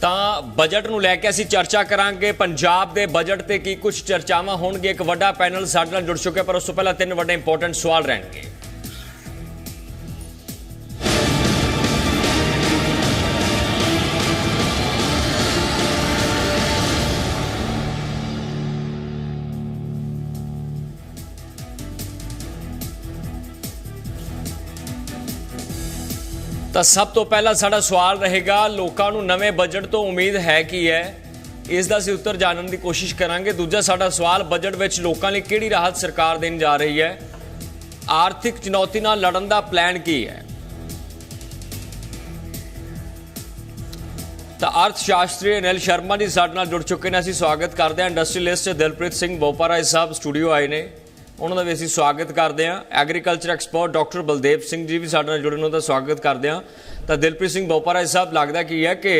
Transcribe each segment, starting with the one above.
ਤਾਂ ਬਜਟ ਨੂੰ ਲੈ ਕੇ ਅਸੀਂ ਚਰਚਾ ਕਰਾਂਗੇ। ਪੰਜਾਬ ਦੇ ਬਜਟ ਤੇ ਕੀ ਕੁਝ ਚਰਚਾਵਾਂ ਹੋਣਗੇ ਇੱਕ ਵੱਡਾ ਪੈਨਲ ਸਾਡੇ ਨਾਲ ਜੁੜ ਚੁੱਕਿਆ, ਪਰ ਉਸ ਤੋਂ ਪਹਿਲਾਂ ਤਿੰਨ ਵੱਡੇ ਇੰਪੋਰਟੈਂਟ ਸਵਾਲ ਰਹਿਣਗੇ। ਤਾਂ ਸਭ ਤੋਂ ਪਹਿਲਾਂ ਸਾਡਾ ਸਵਾਲ ਰਹੇਗਾ, ਲੋਕਾਂ ਨੂੰ ਨਵੇਂ ਬਜਟ ਤੋਂ ਉਮੀਦ ਹੈ ਕੀ ਹੈ? ਇਸ ਦਾ ਅਸੀਂ ਉੱਤਰ ਜਾਣਨ ਦੀ ਕੋਸ਼ਿਸ਼ ਕਰਾਂਗੇ। ਦੂਜਾ ਸਾਡਾ ਸਵਾਲ ਬਜਟ ਵਿੱਚ ਲੋਕਾਂ ਲਈ ਕਿਹੜੀ ਰਾਹਤ ਸਰਕਾਰ ਦੇਣ ਜਾ ਰਹੀ ਹੈ? ਆਰਥਿਕ ਚੁਣੌਤੀ ਨਾਲ ਲੜਨ ਦਾ ਪਲਾਨ ਕੀ ਹੈ? ਤਾਂ ਅਰਥ ਸ਼ਾਸਤਰੀ ਅਨਿਲ ਸ਼ਰਮਾ ਜੀ ਸਾਡੇ ਨਾਲ ਜੁੜ ਚੁੱਕੇ ਨੇ। ਅਸੀਂ ਸਵਾਗਤ ਕਰਦੇ ਹਾਂ। ਇੰਡਸਟਰੀਲਿਸਟ ਦਿਲਪ੍ਰੀਤ ਸਿੰਘ ਬੋਪਾਰਾ ਸਾਹਿਬ, ਸਟੂਡੀਓ ਆਏ ਨੇ। ਉਹਨਾਂ ਦਾ ਵੀ ਅਸੀਂ ਸਵਾਗਤ ਕਰਦੇ ਹਾਂ। Agriculture expert doctor Baldev Singh ji ਵੀ ਸਾਡੇ ਨਾਲ ਜੁੜਨ ਉਹਨਾਂ ਦਾ ਸਵਾਗਤ ਕਰਦੇ ਹਾਂ। ਤਾਂ ਦਿਲਪ੍ਰੀਤ ਸਿੰਘ ਬੋਪਾਰਾ ਸਾਹਿਬ ਲੱਗਦਾ ਕੀ ਹੈ ਕਿ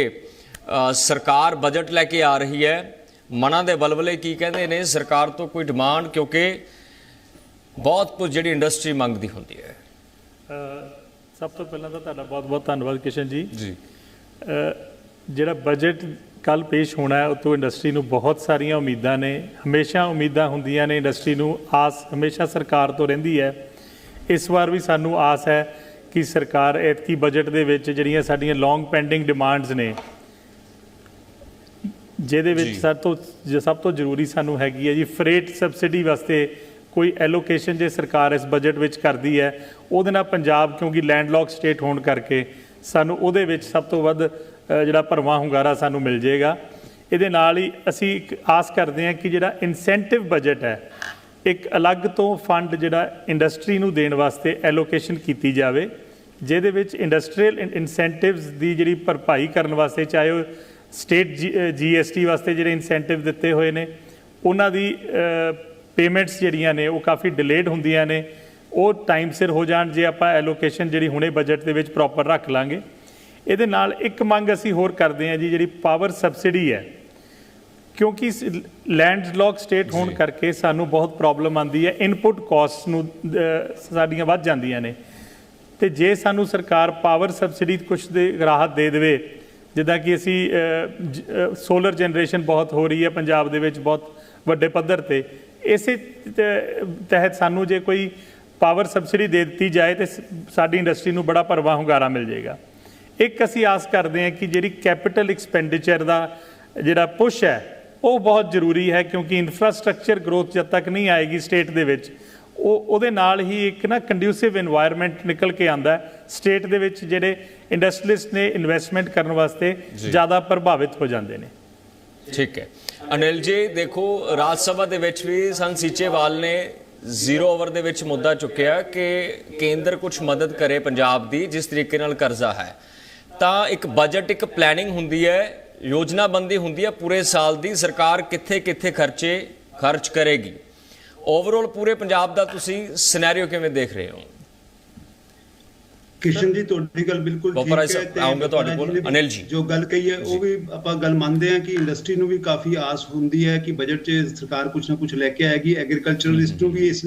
ਸਰਕਾਰ ਬਜਟ ਲੈ ਕੇ ਆ ਰਹੀ ਹੈ। ਮਨਾਂ ਦੇ ਬਲਬਲੇ ਕੀ ਕਹਿੰਦੇ ਨੇ ਸਰਕਾਰ ਤੋਂ ਕੋਈ ਡਿਮਾਂਡ ਕਿਉਂਕਿ ਬਹੁਤ ਕੁਝ ਜਿਹੜੀ ਇੰਡਸਟਰੀ ਮੰਗਦੀ ਹੁੰਦੀ ਹੈ। ਸਭ ਤੋਂ ਪਹਿਲਾਂ ਤਾਂ ਤੁਹਾਡਾ ਬਹੁਤ-ਬਹੁਤ ਧੰਨਵਾਦ ਕਿਸ਼ਨ ਜੀ। ਜੀ। ਜਿਹੜਾ ਬਜਟ ਕੱਲ ਪੇਸ਼ ਹੋਣਾ ਹੈ ਉਹ ਤੋਂ ਇੰਡਸਟਰੀ ਨੂੰ ਬਹੁਤ ਸਾਰੀਆਂ ਉਮੀਦਾਂ ਨੇ ਹਮੇਸ਼ਾ ਉਮੀਦਾਂ ਹੁੰਦੀਆਂ ਨੇ ਇੰਡਸਟਰੀ ਨੂੰ ਆਸ ਹਮੇਸ਼ਾ ਸਰਕਾਰ ਤੋਂ ਰਹਿੰਦੀ ਹੈ ਇਸ ਵਾਰ ਵੀ ਸਾਨੂੰ ਆਸ ਹੈ ਕਿ ਸਰਕਾਰ ਐਤਕੀ ਬਜਟ ਦੇ ਵਿੱਚ ਜਿਹੜੀਆਂ ਸਾਡੀਆਂ ਲੌਂਗ ਪੈਂਡਿੰਗ ਡਿਮਾਂਡਸ ਨੇ ਜਿਹਦੇ ਵਿੱਚ। ਸਭ ਤੋਂ ਜੋ ਸਭ ਤੋਂ ਜ਼ਰੂਰੀ ਸਾਨੂੰ ਹੈਗੀ ਹੈ ਜੀ ਫਰੇਟ ਸਬਸਿਡੀ ਵਾਸਤੇ ਕੋਈ ਐਲੋਕੇਸ਼ਨ ਜੇ ਸਰਕਾਰ ਇਸ ਬਜਟ ਵਿੱਚ ਕਰਦੀ ਹੈ ਉਹਦੇ ਨਾਲ ਪੰਜਾਬ ਕਿਉਂਕਿ ਲੈਂਡਲੌਕ ਸਟੇਟ ਹੋਣ ਕਰਕੇ ਸਾਨੂੰ ਉਹਦੇ ਵਿੱਚ ਸਭ ਤੋਂ ਵੱਧ ਜਿਹੜਾ ਭਰਵਾਂ ਹੁੰਗਾਰਾ ਸਾਨੂੰ ਮਿਲ ਜਾਏਗਾ। ਇਹਦੇ ਨਾਲ ਹੀ ਅਸੀਂ ਇੱਕ ਆਸ ਕਰਦੇ ਹਾਂ ਕਿ ਜਿਹੜਾ ਇਨਸੈਂਟਿਵ ਬਜਟ ਹੈ, ਇੱਕ ਅਲੱਗ ਤੋਂ ਫੰਡ ਜਿਹੜਾ ਇੰਡਸਟਰੀ ਨੂੰ ਦੇਣ ਵਾਸਤੇ ਐਲੋਕੇਸ਼ਨ ਕੀਤੀ ਜਾਵੇ, ਜਿਹਦੇ ਵਿੱਚ ਇੰਡਸਟਰੀਅਲ ਇਨਸੈਂਟਿਵਸ ਦੀ ਜਿਹੜੀ ਭਰਪਾਈ ਕਰਨ ਵਾਸਤੇ, ਚਾਹੇ ਉਹ ਸਟੇਟ ਜੀਐਸਟੀ ਵਾਸਤੇ ਜਿਹੜੇ ਇਨਸੈਂਟਿਵ ਦਿੱਤੇ ਹੋਏ ਨੇ, ਉਹਨਾਂ ਦੀ ਪੇਮੈਂਟਸ ਜਿਹੜੀਆਂ ਨੇ, ਉਹ ਕਾਫੀ ਡਿਲੇਡ ਹੁੰਦੀਆਂ ਨੇ। ਉਹ ਟਾਈਮ ਸਿਰ ਹੋ ਜਾਣ, ਜੇ ਆਪਾਂ ਐਲੋਕੇਸ਼ਨ ਜਿਹੜੀ ਹੁਣੇ ਬਜਟ ਦੇ ਵਿੱਚ ਪ੍ਰੋਪਰ ਰੱਖ ਲਾਂਗੇ। ਇਹਦੇ ਨਾਲ ਇੱਕ ਮੰਗ ਅਸੀਂ ਹੋਰ ਕਰਦੇ ਹਾਂ ਜੀ ਜਿਹੜੀ ਪਾਵਰ ਸਬਸਿਡੀ ਹੈ। ਕਿਉਂਕਿ ਲੈਂਡ ਲੌਕ ਸਟੇਟ ਹੋਣ ਕਰਕੇ ਸਾਨੂੰ ਬਹੁਤ ਪ੍ਰੋਬਲਮ ਆਉਂਦੀ ਹੈ ਇਨਪੁਟ ਕਾਸਟ ਨੂੰ ਸਾਡੀਆਂ ਵੱਧ ਜਾਂਦੀਆਂ ਨੇ। ਤੇ ਜੇ ਸਾਨੂੰ ਸਰਕਾਰ ਪਾਵਰ ਸਬਸਿਡੀ ਕੁਝ ਦੇ ਰਾਹਤ ਦੇ ਦੇਵੇ ਜਿੱਦਾਂ ਕਿ ਅਸੀਂ ਸੋਲਰ ਜਨਰੇਸ਼ਨ ਬਹੁਤ ਹੋ ਰਹੀ ਹੈ ਪੰਜਾਬ ਦੇ ਵਿੱਚ ਬਹੁਤ ਵੱਡੇ ਪੱਧਰ ਤੇ ਇਸੇ ਤਹਿਤ ਸਾਨੂੰ ਜੇ ਕੋਈ ਪਾਵਰ ਸਬਸਿਡੀ ਦੇ ਦਿੱਤੀ ਜਾਏ ਤੇ ਸਾਡੀ ਇੰਡਸਟਰੀ ਨੂੰ ਬੜਾ ਭਰਵਾਂ ਹੁੰਗਾਰਾ ਮਿਲ ਜਾਏਗਾ। ਇੱਕ ਅਸੀਂ ਆਸ ਕਰਦੇ ਹਾਂ ਕਿ ਜਿਹੜੀ ਕੈਪੀਟਲ ਐਕਸਪੈਂਡੀਚਰ ਦਾ ਜਿਹੜਾ ਪੁਸ਼ ਹੈ ਉਹ ਬਹੁਤ ਜ਼ਰੂਰੀ ਹੈ ਕਿਉਂਕਿ ਇਨਫਰਾਸਟ੍ਰਕਚਰ ਗਰੋਥ ਜਦ ਤੱਕ ਨਹੀਂ ਆਏਗੀ ਸਟੇਟ ਦੇ ਵਿੱਚ ਉਹ ਉਹਦੇ ਨਾਲ ਹੀ ਇੱਕ ਨਾ ਕੰਡਿਊਸਿਵ এনवायरमेंट ਨਿਕਲ ਕੇ ਆਂਦਾ ਸਟੇਟ ਦੇ ਵਿੱਚ ਜਿਹੜੇ ਇੰਡਸਟਰੀਲਿਸਟ ਨੇ ਇਨਵੈਸਟਮੈਂਟ ਕਰਨ ਵਾਸਤੇ ਜ਼ਿਆਦਾ ਪ੍ਰਭਾਵਿਤ ਹੋ ਜਾਂਦੇ ਨੇ। ਠੀਕ ਹੈ। ਅਨਿਲ ਜੀ ਦੇਖੋ ਰਾਜ ਸਭਾ ਦੇ ਵਿੱਚ ਵੀ ਸੰਤ ਸੰਸੀਚੇਵਾਲ ਨੇ ਜ਼ੀਰੋ ਓਵਰ ਦੇ ਵਿੱਚ ਮੁੱਦਾ ਚੁੱਕਿਆ ਕਿ ਕੇਂਦਰ ਕੁਝ ਮਦਦ ਕਰੇ ਪੰਜਾਬ ਦੀ ਜਿਸ ਤਰੀਕੇ ਨਾਲ ਕਰਜ਼ਾ ਹੈ। ਤਾਂ ਇੱਕ ਬਜਟ ਇੱਕ ਪਲੈਨਿੰਗ ਹੁੰਦੀ ਹੈ ਯੋਜਨਾਬੰਦੀ ਹੁੰਦੀ ਹੈ ਪੂਰੇ ਸਾਲ ਦੀ ਸਰਕਾਰ ਕਿੱਥੇ ਕਿੱਥੇ ਖਰਚੇ ਖਰਚ ਕਰੇਗੀ ਓਵਰਆਲ ਪੂਰੇ ਪੰਜਾਬ ਦਾ ਤੁਸੀਂ ਸਿਨੈਰੀਓ ਕਿਵੇਂ ਦੇਖ ਰਹੇ ਹੋ ਕਿਸ਼ਨ ਜੀ ਤੁਹਾਡੀ ਗੱਲ ਬਿਲਕੁਲ ਠੀਕ ਹੈ ਆਊਂਗਾ ਤੁਹਾਡੇ ਕੋਲ। ਅਨਿਲ ਜੀ। ਜੋ ਗੱਲ ਕਹੀ ਹੈ ਉਹ ਵੀ ਆਪਾਂ ਗੱਲ ਮੰਨਦੇ ਹਾਂ ਕਿ ਇੰਡਸਟਰੀ ਨੂੰ ਵੀ ਕਾਫੀ ਆਸ ਹੁੰਦੀ ਹੈ ਕਿ ਬਜਟ 'ਚ ਸਰਕਾਰ ਕੁਝ ਨਾ ਕੁਝ ਲੈ ਕੇ ਆਏਗੀ ਐਗਰੀਕਲਚਰਲਿਸਟ ਨੂੰ ਵੀ ਇਸ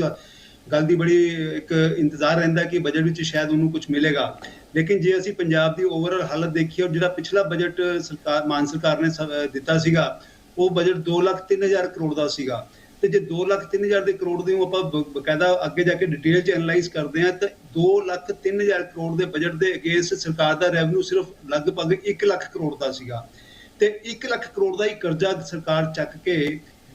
ਗੱਲ ਦੀ ਬੜੀ ਇੱਕ ਇੰਤਜ਼ਾਰ ਰਹਿੰਦਾ ਕਿ ਬਜਟ ਵਿੱਚ ਸ਼ਾਇਦ ਉਹਨੂੰ ਕੁਝ ਮਿਲੇਗਾ। ਲੇਕਿਨ ਜੇ ਅਸੀਂ ਪੰਜਾਬ ਦੀ ਓਵਰਆਲ ਹਾਲਤ ਦੇਖੀਏ ਔਰ ਜਿਹੜਾ ਪਿਛਲਾ ਬਜਟ ਸਰਕਾਰ, ਮਾਨ ਸਰਕਾਰ ਨੇ ਦਿੱਤਾ ਸੀਗਾ, ਉਹ ਬਜਟ 2 ਲੱਖ 3000 ਕਰੋੜ ਦਾ ਸੀਗਾ। ਤੇ ਜੇ 2 ਲੱਖ 3000 ਦੇ ਕਰੋੜ ਦੇ ਆਪਾਂ ਬਕਾਇਦਾ ਅੱਗੇ ਜਾ ਕੇ ਡਿਟੇਲ ਚ ਐਨਲਾਈਜ਼ ਕਰਦੇ ਹਾਂ, ਤਾਂ 2 ਲੱਖ 3000 ਕਰੋੜ ਦੇ ਬਜਟ ਦੇ ਅਗੇਂਸਟ ਸਰਕਾਰ ਦਾ ਰੈਵਨਿਊ ਸਿਰਫ ਲਗਭਗ 1 ਲੱਖ ਕਰੋੜ ਦਾ ਸੀਗਾ। ਤੇ 1 ਲੱਖ ਕਰੋੜ ਦਾ ਹੀ ਕਰਜ਼ਾ ਸਰਕਾਰ ਚੱਕ ਕੇ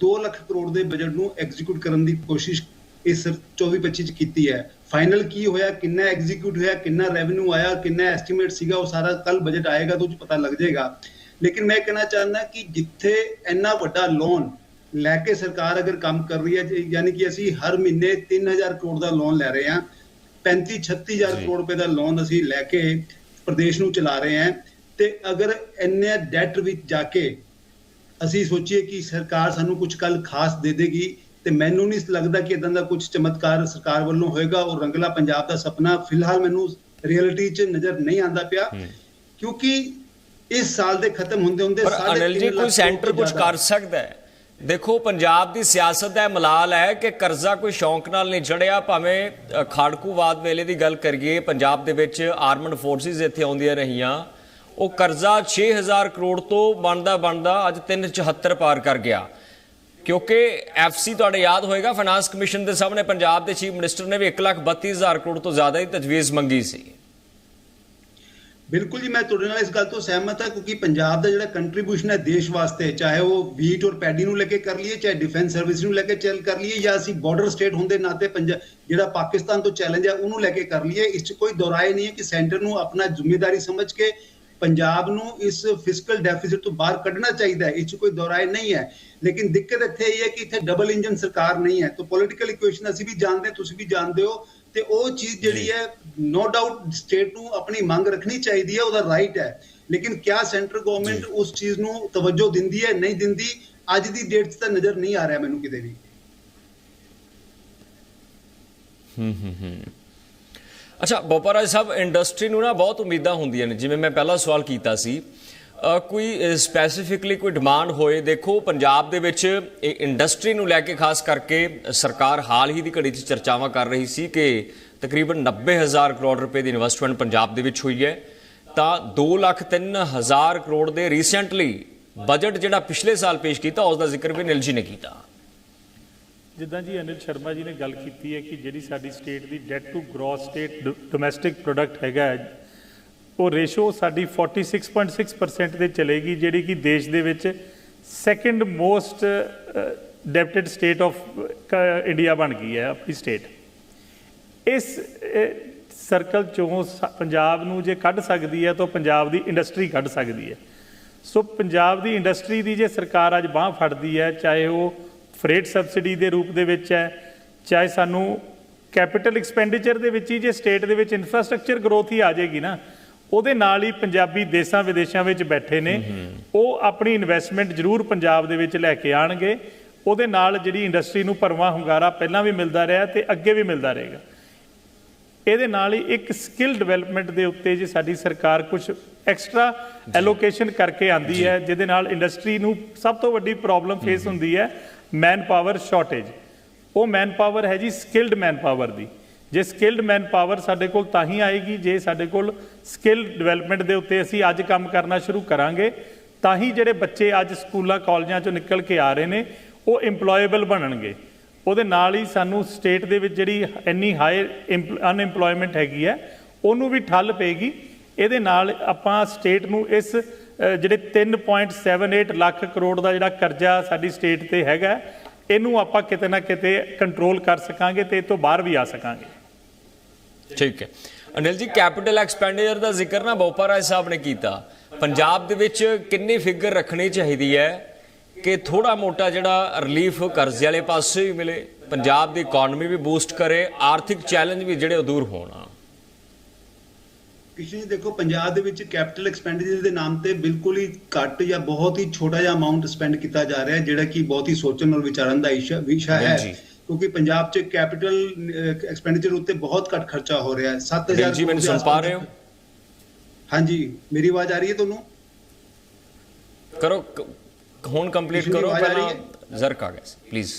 2 ਲੱਖ ਕਰੋੜ ਦੇ ਬਜਟ ਨੂੰ ਐਗਜ਼ੀਕਿਊਟ ਕਰਨ ਦੀ ਕੋਸ਼ਿਸ਼ ਇਸ 24-25 ਚ ਕੀਤੀ ਹੈ। ਫਾਈਨਲ ਕੀ ਹੋਇਆ ਕਿੰਨਾ ਐਗਜ਼ੀਕਿਊਟ ਹੋਇਆ ਕਿੰਨਾ ਰੈਵਨਿਊ ਆਇਆ ਕਿੰਨਾ ਐਸਟੀਮੇਟ ਸੀਗਾ ਉਹ ਸਾਰਾ ਕੱਲ ਬਜਟ ਆਏਗਾ ਤਾਂ ਪਤਾ ਲੱਗ ਜਾਏਗਾ। ਲੇਕਿਨ ਮੈਂ ਕਹਿਣਾ ਚਾਹੁੰਦਾ ਕਿ ਜਿੱਥੇ ਇੰਨਾ ਵੱਡਾ ਲੋਨ ਲੈ ਕੇ ਸਰਕਾਰ ਅਗਰ ਕੰਮ ਕਰ ਰਹੀ ਹੈ ਯਾਨੀ ਕਿ ਅਸੀਂ ਹਰ ਮਹੀਨੇ 3000 ਕਰੋੜ ਦਾ ਲੋਨ ਲੈ ਰਹੇ ਹਾਂ 35 36000 ਜੀ। ਕਰੋੜ ਰੁਪਏ ਦਾ ਲੋਨ ਅਸੀਂ ਲੈ ਕੇ ਪ੍ਰਦੇਸ਼ ਨੂੰ ਚਲਾ ਰਹੇ ਹਾਂ। ਤੇ ਅਗਰ ਇੰਨੇ ਡੈਟ ਵਿੱਚ ਜਾ ਕੇ ਅਸੀਂ ਸੋਚੀਏ ਕਿ ਸਰਕਾਰ ਸਾਨੂੰ ਕੁਝ ਕੱਲ ਖਾਸ ਦੇ ਦੇਗੀ ਤੇ ਮੈਨੂੰ ਨਹੀਂ ਲੱਗਦਾ ਕਿ ਇਦਾਂ ਦਾ ਕੁਝ ਚਮਤਕਾਰ ਸਰਕਾਰ ਵੱਲੋਂ ਹੋਏਗਾ ਔਰ ਰੰਗਲਾ ਪੰਜਾਬ ਦਾ ਸੁਪਨਾ ਫਿਲਹਾਲ ਮੈਨੂੰ ਰਿਐਲਿਟੀ 'ਚ ਨਜ਼ਰ ਨਹੀਂ ਆਂਦਾ ਪਿਆ। ਕਿਉਂਕਿ ਇਸ ਸਾਲ ਦੇ ਖਤਮ ਹੁੰਦੇ ਹੁੰਦੇ ਸਾਢੇ ਅਨਿਲ ਜੀ ਕੋਈ ਸੈਂਟਰ ਕੁਝ ਕਰ ਸਕਦਾ ਹੈ? ਦੇਖੋ ਪੰਜਾਬ ਦੀ ਸਿਆਸਤ ਦਾ ਮਲਾਲ ਹੈ ਕਿ ਕਰਜ਼ਾ ਕੋਈ ਸ਼ੌਂਕ ਨਾਲ ਨਹੀਂ ਚੜਿਆ। ਭਾਵੇਂ ਖਾੜਕੂਵਾਦ ਵੇਲੇ ਦੀ ਗੱਲ ਕਰੀਏ ਪੰਜਾਬ ਦੇ ਵਿੱਚ ਆਰਮਡ ਫੋਰਸਿਸ ਇੱਥੇ ਆਉਂਦੀਆਂ ਰਹੀਆਂ। ਉਹ ਕਰਜ਼ਾ 6000 ਕਰੋੜ ਤੋਂ ਬਣਦਾ ਬਣਦਾ ਅੱਜ 374 ਪਾਰ ਕਰ ਗਿਆ। ਕਿਉਂਕਿ ਐਫਸੀ ਤੁਹਾਡੇ ਯਾਦ ਹੋਏਗਾ ਫਾਈਨਾਂਸ ਕਮਿਸ਼ਨ ਦੇ ਸਾਹਮਣੇ ਪੰਜਾਬ ਦੇ ਚੀਫ ਮਿਨਿਸਟਰ ਨੇ ਵੀ 132000 ਕਰੋੜ ਤੋਂ ਜ਼ਿਆਦਾ ਦੀ ਤਜਵੀਜ਼ ਮੰਗੀ ਸੀ। ਬਿਲਕੁਲ ਜੀ, ਮੈਂ ਤੁਹਾਡੇ ਨਾਲ ਇਸ ਗੱਲ ਤੋਂ ਸਹਿਮਤ ਹਾਂ ਕਿਉਂਕਿ ਪੰਜਾਬ ਦਾ ਜਿਹੜਾ ਕੰਟਰੀਬਿਊਸ਼ਨ ਹੈ ਦੇਸ਼ ਵਾਸਤੇ, ਚਾਹੇ ਉਹ ਵੀਟ ਔਰ ਪੈਡੀ ਨੂੰ ਲੈ ਕੇ ਕਰ ਲਈਏ, ਚਾਹੇ ਡਿਫੈਂਸ ਸਰਵਿਸ ਨੂੰ ਲੈ ਕੇ ਚੱਲ ਕਰ ਲਈਏ, ਜਾਂ ਅਸੀਂ ਬਾਰਡਰ ਸਟੇਟ ਹੁੰਦੇ ਨਾਤੇ ਜਿਹੜਾ ਪਾਕਿਸਤਾਨ ਤੋਂ ਚੈਲੰਜ ਹੈ, ਉਹਨੂੰ ਲੈ ਕੇ ਕਰ ਲਈਏ, ਇਸ 'ਚ ਕੋਈ ਦੁਰਾਏ ਨਹੀਂ ਹੈ ਕਿ ਸੈਂਟਰ ਨੂੰ ਆਪਣਾ ਜ਼ਿੰਮੇਵਾਰੀ ਸਮਝ ਕੇ ਪੰਜਾਬ ਨੂੰ ਇਸ ਫਿਸਕਲ ਡੈਫਿਸਿਟ ਤੋਂ ਬਾਹਰ ਕੱਢਣਾ ਚਾਹੀਦਾ ਹੈ ਇਸ 'ਚ ਕੋਈ ਦੁਰਾਏ ਨਹੀਂ ਹੈ। ਲੇਕਿਨ ਦਿੱਕਤ ਇੱਥੇ ਇਹ ਹੈ ਕਿ ਇੱਥੇ ਡਬਲ ਇੰਜਨ ਸਰਕਾਰ ਨਹੀਂ ਹੈ। ਤਾਂ ਪੋਲਿਟੀਕਲ ਇਕੁਏਸ਼ਨ ਅਸੀਂ ਵੀ ਜਾਣਦੇ ਤੁਸੀਂ ਵੀ ਜਾਣਦੇ ਹੋ ਤੇ ਉਹ ਚੀਜ਼ ਜਿਹੜੀ ਹੈ ਨੋ ਡਾਊਟ ਸਟੇਟ ਨੂੰ ਆਪਣੀ ਮੰਗ ਰੱਖਣੀ ਚਾਹੀਦੀ ਹੈ ਉਹਦਾ ਰਾਈਟ ਹੈ। ਲੇਕਿਨ ਕਿਆ ਸੈਂਟਰ ਗਵਰਨਮੈਂਟ ਉਸ ਚੀਜ਼ ਨੂੰ ਤਵੱਜੋ ਦਿੰਦੀ ਹੈ ਨਹੀਂ ਦਿੰਦੀ ਅੱਜ ਦੀ ਡੇਟ 'ਚ ਤਾਂ ਨਜ਼ਰ ਨਹੀਂ ਆ ਰਿਹਾ ਮੈਨੂੰ ਕਿਤੇ ਵੀ। ਅੱਛਾ, ਬੋਪਾਰਾਜ ਸਾਹਿਬ ਇੰਡਸਟਰੀ ਨੂੰ ਨਾ ਬਹੁਤ ਉਮੀਦਾਂ ਹੁੰਦੀਆਂ ਨੇ। ਜਿਵੇਂ ਮੈਂ ਪਹਿਲਾ ਸਵਾਲ ਕੀਤਾ ਸੀ ਕੋਈ ਸਪੈਸੀਫਿਕਲੀ ਕੋਈ ਡਿਮਾਂਡ ਹੋਏ, ਦੇਖੋ, ਪੰਜਾਬ ਦੇ ਵਿੱਚ ਇਹ ਇੰਡਸਟਰੀ ਨੂੰ ਲੈ ਕੇ ਖਾਸ ਕਰਕੇ ਸਰਕਾਰ ਹਾਲ ਹੀ ਦੀ ਘੜੀ 'ਚ ਚਰਚਾਵਾਂ ਕਰ ਰਹੀ ਸੀ ਕਿ ਤਕਰੀਬਨ 90000 ਕਰੋੜ ਰੁਪਏ ਦੀ ਇਨਵੈਸਟਮੈਂਟ ਪੰਜਾਬ ਦੇ ਵਿੱਚ ਹੋਈ ਹੈ। ਤਾਂ 2 ਲੱਖ 3000 ਕਰੋੜ ਦੇ ਰੀਸੈਂਟਲੀ ਬਜਟ ਜਿਹੜਾ ਪਿਛਲੇ ਸਾਲ ਪੇਸ਼ ਕੀਤਾ ਉਸ ਦਾ ਜ਼ਿਕਰ ਵੀ ਨਿਲ ਜੀ ਨੇ ਕੀਤਾ। ਜਿੱਦਾਂ ਜੀ ਅਨਿਲ ਸ਼ਰਮਾ ਜੀ ਨੇ ਗੱਲ ਕੀਤੀ ਹੈ ਕਿ ਜਿਹੜੀ ਸਾਡੀ state the debt to gross state domestic product ਹੈਗਾ ਉਹ ਰੇਸ਼ੋ ਸਾਡੀ 46.6% ਤੇ ਚਲੇਗੀ, ਜਿਹੜੀ ਕਿ ਦੇਸ਼ ਦੇ ਵਿੱਚ ਸੈਕੰਡ ਮੋਸਟ ਡੈਪਟਡ ਸਟੇਟ ਆਫ ਇੰਡੀਆ ਬਣ ਗਈ ਹੈ ਆਪਣੀ ਸਟੇਟ ਇਸ ਸਰਕਲ ਚੋਂ ਸ- ਪੰਜਾਬ ਨੂੰ ਜੇ ਕੱਢ ਸਕਦੀ ਹੈ ਤਾਂ ਪੰਜਾਬ ਦੀ ਇੰਡਸਟਰੀ ਕੱਢ ਸਕਦੀ ਹੈ। ਸੋ ਪੰਜਾਬ ਦੀ ਇੰਡਸਟਰੀ ਦੀ ਜੇ ਸਰਕਾਰ ਅੱਜ ਬਾਹ ਫੜਦੀ ਹੈ, ਚਾਹੇ ਉਹ ਫਰੇਟ ਸਬਸਿਡੀ ਦੇ ਰੂਪ ਦੇ ਵਿੱਚ ਹੈ ਚਾਹੇ ਸਾਨੂੰ ਕੈਪੀਟਲ ਐਕਸਪੈਂਡੀਚਰ ਦੇ ਵਿੱਚ ਹੀ ਜੇ ਸਟੇਟ ਦੇ ਵਿੱਚ ਇਨਫਰਾਸਟ੍ਰਕਚਰ ਗਰੋਥ ਹੀ ਆ ਜਾਏਗੀ ਨਾ ਉਹਦੇ ਨਾਲ ਹੀ ਪੰਜਾਬੀ ਦੇਸ਼ਾਂ ਵਿਦੇਸ਼ਾਂ ਵਿੱਚ ਬੈਠੇ ਨੇ ਉਹ ਆਪਣੀ ਇਨਵੈਸਟਮੈਂਟ ਜ਼ਰੂਰ ਪੰਜਾਬ ਦੇ ਵਿੱਚ ਲੈ ਕੇ ਆਣਗੇ ਉਹਦੇ ਨਾਲ ਜਿਹੜੀ ਇੰਡਸਟਰੀ ਨੂੰ ਭਰਵਾਂ ਹੁੰਗਾਰਾ ਪਹਿਲਾਂ ਵੀ ਮਿਲਦਾ ਰਿਹਾ ਤੇ ਅੱਗੇ ਵੀ ਮਿਲਦਾ ਰਹੇਗਾ। ਇਹਦੇ ਨਾਲ ਹੀ ਇੱਕ ਸਕਿੱਲ ਡਿਵੈਲਪਮੈਂਟ ਦੇ ਉੱਤੇ ਜੇ ਸਾਡੀ ਸਰਕਾਰ ਕੁਝ ਐਕਸਟਰਾ ਐਲੋਕੇਸ਼ਨ ਕਰਕੇ ਆਂਦੀ ਹੈ ਜਿਹਦੇ ਨਾਲ ਇੰਡਸਟਰੀ ਨੂੰ ਸਭ ਤੋਂ ਵੱਡੀ ਪ੍ਰੋਬਲਮ ਫੇਸ ਹੁੰਦੀ ਹੈ ਮੈਨ ਪਾਵਰ ਸ਼ਾਰਟੇਜ ਉਹ ਮੈਨ ਪਾਵਰ ਹੈ ਜੀ ਸਕਿਲਡ ਮੈਨ ਪਾਵਰ ਦੀ। ਜੇ ਸਕਿਲਡ ਮੈਨ ਪਾਵਰ ਸਾਡੇ ਕੋਲ ਤਾਂ ਹੀ ਆਏਗੀ ਜੇ ਸਾਡੇ ਕੋਲ ਸਕਿੱਲ ਡਿਵੈਲਪਮੈਂਟ ਦੇ ਉੱਤੇ ਅਸੀਂ ਅੱਜ ਕੰਮ ਕਰਨਾ ਸ਼ੁਰੂ ਕਰਾਂਗੇ ਤਾਂ ਹੀ ਜਿਹੜੇ ਬੱਚੇ ਅੱਜ ਸਕੂਲਾਂ ਕਾਲਜਾਂ ਚੋਂ ਨਿਕਲ ਕੇ ਆ ਰਹੇ ਨੇ ਉਹ EMPLOYABLE ਬਣਨਗੇ। ਉਹਦੇ ਨਾਲ ਹੀ ਸਾਨੂੰ ਸਟੇਟ ਦੇ ਵਿੱਚ ਜਿਹੜੀ ਇੰਨੀ ਹਾਈ ਅਨਐਮਪਲੋਇਮੈਂਟ ਹੈਗੀ ਹੈ ਉਹਨੂੰ ਵੀ ਠੱਲ ਪਏਗੀ। ਇਹਦੇ ਨਾਲ ਆਪਾਂ ਸਟੇਟ ਨੂੰ ਇਸ ਅ, ਜਿਹੜੇ 3.78 ਲੱਖ ਕਰੋੜ ਦਾ ਜਿਹੜਾ ਕਰਜ਼ਾ ਸਾਡੀ ਸਟੇਟ ਤੇ ਹੈਗਾ ਇਹਨੂੰ ਆਪਾਂ ਕਿਤੇ ਨਾ ਕਿਤੇ ਕੰਟਰੋਲ ਕਰ ਸਕਾਂਗੇ ਤੇ ਇਹ ਤੋਂ ਬਾਹਰ ਵੀ ਆ ਸਕਾਂਗੇ। ਠੀਕ ਹੈ। ਅਨਿਲ ਜੀ ਕੈਪੀਟਲ ਐਕਸਪੈਂਡੀਚਰ ਦਾ ਜ਼ਿਕਰ ਨਾ ਬੋਪਾਰਾਜ ਸਾਹਿਬ ਨੇ ਕੀਤਾ। ਪੰਜਾਬ ਦੇ ਵਿੱਚ ਕਿੰਨੀ ਫਿਗਰ ਰੱਖਣੀ ਚਾਹੀਦੀ ਹੈ? ਕਿ ਥੋੜਾ ਮੋਟਾ ਜਿਹੜਾ ਰਿਲੀਫ ਕਰਜ਼ੇ ਵਾਲੇ ਪਾਸੇ ਵੀ ਮਿਲੇ ਪੰਜਾਬ ਦੀ ਇਕਨੋਮੀ ਵੀ ਬੂਸਟ ਕਰੇ ਆਰਥਿਕ ਚੈਲੰਜ ਵੀ ਜਿਹੜੇ ਦੂਰ ਹੋਣ। ਕਿਸ਼ਨ ਦੇਖੋ ਪੰਜਾਬ ਦੇ ਵਿੱਚ ਕੈਪੀਟਲ ਐਕਸਪੈਂਡੀਚਰ ਦੇ ਨਾਮ ਤੇ ਬਿਲਕੁਲ ਹੀ ਘੱਟ ਜਾਂ ਬਹੁਤ ਹੀ ਛੋਟਾ ਜਿਹਾ ਅਮਾਉਂਟ ਸਪੈਂਡ ਕੀਤਾ ਜਾ ਰਿਹਾ ਜਿਹੜਾ ਕਿ ਬਹੁਤ ਹੀ ਸੋਚਣ ਔਰ ਵਿਚਾਰਨ ਦਾ ਵਿਸ਼ਾ ਹੈ। ਕਿਉਂਕਿ ਪੰਜਾਬ 'ਚ ਕੈਪੀਟਲ ਐਕਸਪੈਂਡੀਚਰ ਉੱਤੇ ਬਹੁਤ ਘੱਟ ਖਰਚਾ ਹੋ ਰਿਹਾ ਹੈ। 7000 ਜੀ ਮੈਨੂੰ ਸੁਣ ਪਾ ਰਹੇ ਹੋ? ਹਾਂਜੀ। ਮੇਰੀ ਆਵਾਜ਼ ਆ ਰਹੀ ਹੈ ਤੁਹਾਨੂੰ? ਕਰੋ ਹੁਣ ਕੰਪਲੀਟ ਕਰੋ ਪਹਿਲਾਂ ਜ਼ਰਕ ਆ ਗਿਆ ਪਲੀਜ਼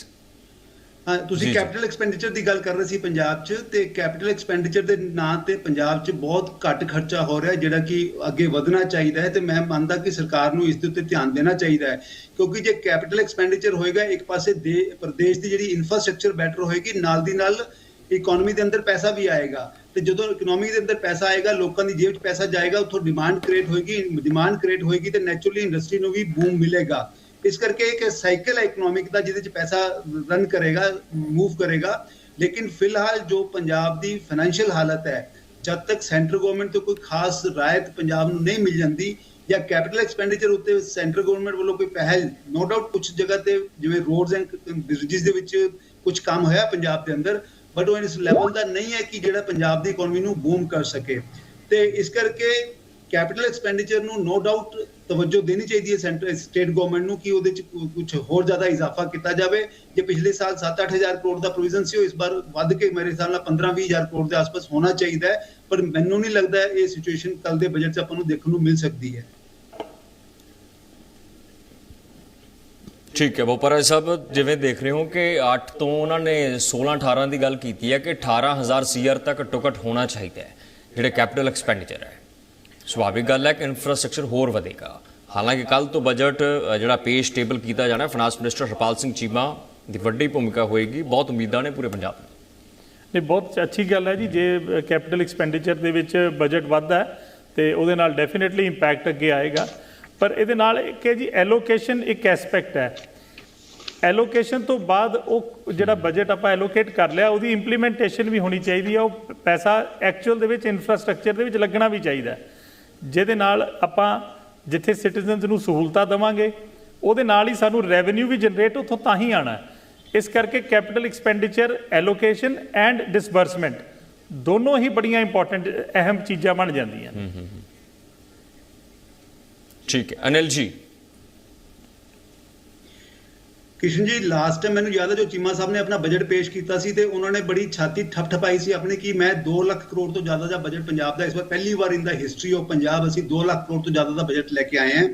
ਹਾਂ ਤੁਸੀਂ। ਕੈਪੀਟਲ ਐਕਸਪੈਂਡੀਚਰ ਦੀ ਗੱਲ ਕਰ ਰਹੇ ਸੀ ਪੰਜਾਬ 'ਚ ਤੇ ਕੈਪੀਟਲ ਐਕਸਪੈਂਡੀਚਰ ਦੇ ਨਾਂ ਤੇ ਪੰਜਾਬ 'ਚ ਬਹੁਤ ਘੱਟ ਖਰਚਾ ਹੋ ਰਿਹਾ ਜਿਹੜਾ ਕਿ ਅੱਗੇ ਵਧਣਾ ਚਾਹੀਦਾ ਹੈ ਤੇ ਮੈਂ ਮੰਨਦਾ ਕਿ ਸਰਕਾਰ ਨੂੰ ਇਸ ਦੇ ਉੱਤੇ ਧਿਆਨ ਦੇਣਾ ਚਾਹੀਦਾ ਹੈ ਕਿਉਂਕਿ ਜੇ ਕੈਪੀਟਲ ਐਕਸਪੈਂਡੀਚਰ ਹੋਏਗਾ ਇੱਕ ਪਾਸੇ ਦੇ ਪ੍ਰਦੇਸ਼ ਦੀ ਜਿਹੜੀ ਇਨਫਰਾਸਟ੍ਰਕਚਰ ਬੈਟਰ ਹੋਏਗੀ ਨਾਲ ਦੀ ਨਾਲ ਇਕਨੋਮੀ ਦੇ ਅੰਦਰ ਪੈਸਾ ਵੀ ਆਏਗਾ। ਤੇ ਜਦੋਂ ਇਕਨੋਮੀ ਦੇ ਅੰਦਰ ਪੈਸਾ ਆਏਗਾ, ਲੋਕਾਂ ਦੀ ਜੇਬ 'ਚ ਪੈਸਾ ਜਾਏਗਾ, ਉੱਥੋਂ ਡਿਮਾਂਡ ਕ੍ਰੀਏਟ ਹੋਏਗੀ ਡਿਮਾਂਡ ਕ੍ਰੀਏਟ ਹੋਏਗੀ ਤੇ ਨੈਚੁਰਲੀ ਇੰਡਸਟਰੀ ਨੂੰ ਵੀ ਬੂਮ ਮਿਲੇਗਾ। ਇਸ ਕਰਕੇ ਇੱਕ ਸਾਈਕਲ ਹੈ ਇਕਨੋਮਿਕ ਦਾ, ਜਿਹਦੇ 'ਚ ਪੈਸਾ ਰਨ ਕਰੇਗਾ ਮੂਵ ਕਰੇਗਾ। ਲੇਕਿਨ ਫਿਲਹਾਲ ਜੋ ਪੰਜਾਬ ਦੀ ਫਾਈਨੈਂਸ਼ੀਅਲ ਹਾਲਤ ਹੈ, ਜਦ ਤੱਕ ਸੈਂਟਰ ਗਵਰਨਮੈਂਟ ਤੋਂ ਕੋਈ ਖਾਸ ਰਾਇਤ ਪੰਜਾਬ ਨੂੰ ਨਹੀਂ ਮਿਲ ਜਾਂਦੀ ਜਾਂ ਕੈਪੀਟਲ ਐਕਸਪੈਂਡੀਚਰ ਉੱਤੇ ਸੈਂਟਰ ਗਵਰਨਮੈਂਟ ਵੱਲੋਂ ਕੋਈ ਪਹਿਲ ਨੋ ਡਾਊਟ ਕੁਝ ਜਗ੍ਹਾ ਤੇ ਜਿਵੇਂ ਰੋਡਸ ਐਂਡ ਬ੍ਰਿਜਸ ਦੇ ਵਿੱਚ ਕੁਝ ਕੰਮ ਹੋਇਆ ਪੰਜਾਬ ਦੇ ਅੰਦਰ ਬਟ ਉਹ ਇਸ ਲੈਵਲ ਦਾ ਨਹੀਂ ਹੈ ਕਿ ਜਿਹੜਾ ਪੰਜਾਬ ਦੀ ਇਕਨੋਮੀ ਨੂੰ ਬੂਮ ਕਰ ਸਕੇ, ਤੇ ਇਸ ਕਰਕੇ ਕੈਪੀਟਲ ਐਕਸਪੈਂਡੀਚਰ ਨੂੰ ਨੋ ਡਾਊਟ ਤਵੱਜੋ ਦੇਣੀ ਚਾਹੀਦੀ ਹੈ ਸੈਂਟਰ ਸਟੇਟ ਗਵਰਨਮੈਂਟ ਨੂੰ ਕਿ ਉਹਦੇ ਚ ਕੁਝ ਹੋਰ ਜ਼ਿਆਦਾ ਇਜ਼ਾਫਾ ਕੀਤਾ ਜਾਵੇ। ਜੇ ਪਿਛਲੇ ਸਾਲ 7-8000 ਕਰੋੜ ਦਾ ਪ੍ਰੋਵੀਜ਼ਨ ਸੀ, ਉਹ ਇਸ ਵਾਰ ਵੱਧ ਕੇ ਮੇਰੇ ਹਿਸਾਬ ਨਾਲ 15-20000 ਕਰੋੜ ਦੇ ਆਸ-ਪਾਸ ਹੋਣਾ ਚਾਹੀਦਾ ਹੈ। ਪਰ ਮੈਨੂੰ ਨਹੀਂ ਲੱਗਦਾ ਇਹ ਸਿਚੁਏਸ਼ਨ ਕੱਲ ਦੇ ਬਜਟ 'ਚ ਆਪਾਂ ਨੂੰ ਦੇਖਣ ਨੂੰ ਮਿਲ ਸਕਦੀ ਹੈ। ਠੀਕ ਹੈ ਬੋਪਰਾ ਸਾਹਿਬ, ਜਿਵੇਂ ਦੇਖ ਰਹੇ ਹੋ ਕਿ 8 ਤੋਂ ਉਹਨਾਂ ਨੇ 16 18 ਦੀ ਗੱਲ ਕੀਤੀ ਹੈ ਕਿ 18000 ਸੀਆਰ ਤੱਕ ਟੁਕਟ ਹੋਣਾ ਚਾਹੀਦਾ ਹੈ, ਜਿਹੜੇ ਕੈਪੀਟਲ ਐਕਸਪੈਂਡੀਚਰ ਹੈ। ਸੁਭਾਵਿਕ ਗੱਲ ਹੈ ਕਿ ਇਨਫਰਾਸਟ੍ਰਕਚਰ ਹੋਰ ਵਧੇਗਾ। ਹਾਲਾਂਕਿ ਕੱਲ ਤੋਂ ਬਜਟ ਜਿਹੜਾ ਪੇਸ਼ ਟੇਬਲ ਕੀਤਾ ਜਾਣਾ ਫਾਈਨਾਂਸ ਮਿਨਿਸਟਰ ਹਰਪਾਲ ਸਿੰਘ ਚੀਮਾ ਦੀ ਵੱਡੀ ਭੂਮਿਕਾ ਹੋਏਗੀ। ਬਹੁਤ ਉਮੀਦਾਂ ਨੇ ਪੂਰੇ ਪੰਜਾਬ ਨੂੰ। ਨਹੀਂ, ਬਹੁਤ ਅੱਛੀ ਗੱਲ ਹੈ ਜੀ, ਜੇ ਕੈਪੀਟਲ ਐਕਸਪੈਂਡੀਚਰ ਦੇ ਵਿੱਚ ਬਜਟ ਵੱਧਦਾ ਹੈ, ਤੇ ਉਹਦੇ ਨਾਲ ਡੈਫੀਨਿਟਲੀ ਇੰਪੈਕਟ ਅੱਗੇ ਆਏਗਾ। ਪਰ ਇਹਦੇ ਨਾਲ ਇੱਕ ਹੈ ਜੀ ਐਲੋਕੇਸ਼ਨ ਇੱਕ ਐਸਪੈਕਟ ਹੈ। ਐਲੋਕੇਸ਼ਨ ਤੋਂ ਬਾਅਦ ਉਹ ਜਿਹੜਾ ਬਜਟ ਆਪਾਂ ਐਲੋਕੇਟ ਕਰ ਲਿਆ, ਉਹਦੀ ਇੰਪਲੀਮੈਂਟੇਸ਼ਨ ਵੀ ਹੋਣੀ ਚਾਹੀਦੀ ਹੈ। ਉਹ ਪੈਸਾ ਐਕਚੁਅਲ ਦੇ ਵਿੱਚ ਇਨਫਰਾਸਟ੍ਰਕਚਰ ਦੇ ਵਿੱਚ ਲੱਗਣਾ ਵੀ ਚਾਹੀਦਾ ਜਿਹਦੇ ਨਾਲ ਆਪਾਂ ਜਿੱਥੇ ਸਿਟੀਜ਼ਨਸ ਨੂੰ ਸਹੂਲਤਾਂ ਦੇਵਾਂਗੇ, ਉਹਦੇ ਨਾਲ ਹੀ ਸਾਨੂੰ ਰੈਵਨਿਊ ਵੀ ਜਨਰੇਟ ਉੱਥੋਂ ਤਾਂ ਹੀ ਆਣਾ ਇਸ ਕਰਕੇ capital expenditure allocation and disbursement ਦੋਨੋਂ ਹੀ ਬੜੀਆਂ ਇੰਪੋਰਟੈਂਟ ਅਹਿਮ ਚੀਜ਼ਾਂ ਬਣ ਜਾਂਦੀਆਂ। ਠੀਕ ਹੈ। ਅਨਿਲ ਜੀ। ਕਿਸ਼ਨ ਜੀ ਲਾਸਟ ਟਾਈਮ ਮੈਨੂੰ ਯਾਦ ਹੈ ਜੋ ਚੀਮਾ ਸਾਹਿਬ ਨੇ ਆਪਣਾ ਬਜਟ ਪੇਸ਼ ਕੀਤਾ ਸੀ ਤੇ ਉਹਨਾਂ ਨੇ ਬੜੀ ਛਾਤੀ ਠਪਠਪਾਈ ਸੀ ਆਪਣੀ ਕਿ ਮੈਂ 2 ਲੱਖ ਕਰੋੜ ਤੋਂ ਜ਼ਿਆਦਾ ਦਾ ਬਜਟ ਪੰਜਾਬ ਦਾ। ਇਸ ਵਾਰ ਪਹਿਲੀ ਵਾਰ in the history of Punjab ਅਸੀਂ 2 ਲੱਖ ਕਰੋੜ ਤੋਂ ਜ਼ਿਆਦਾ ਦਾ ਬਜਟ ਲੈ ਕੇ ਆਏ ਹਾਂ।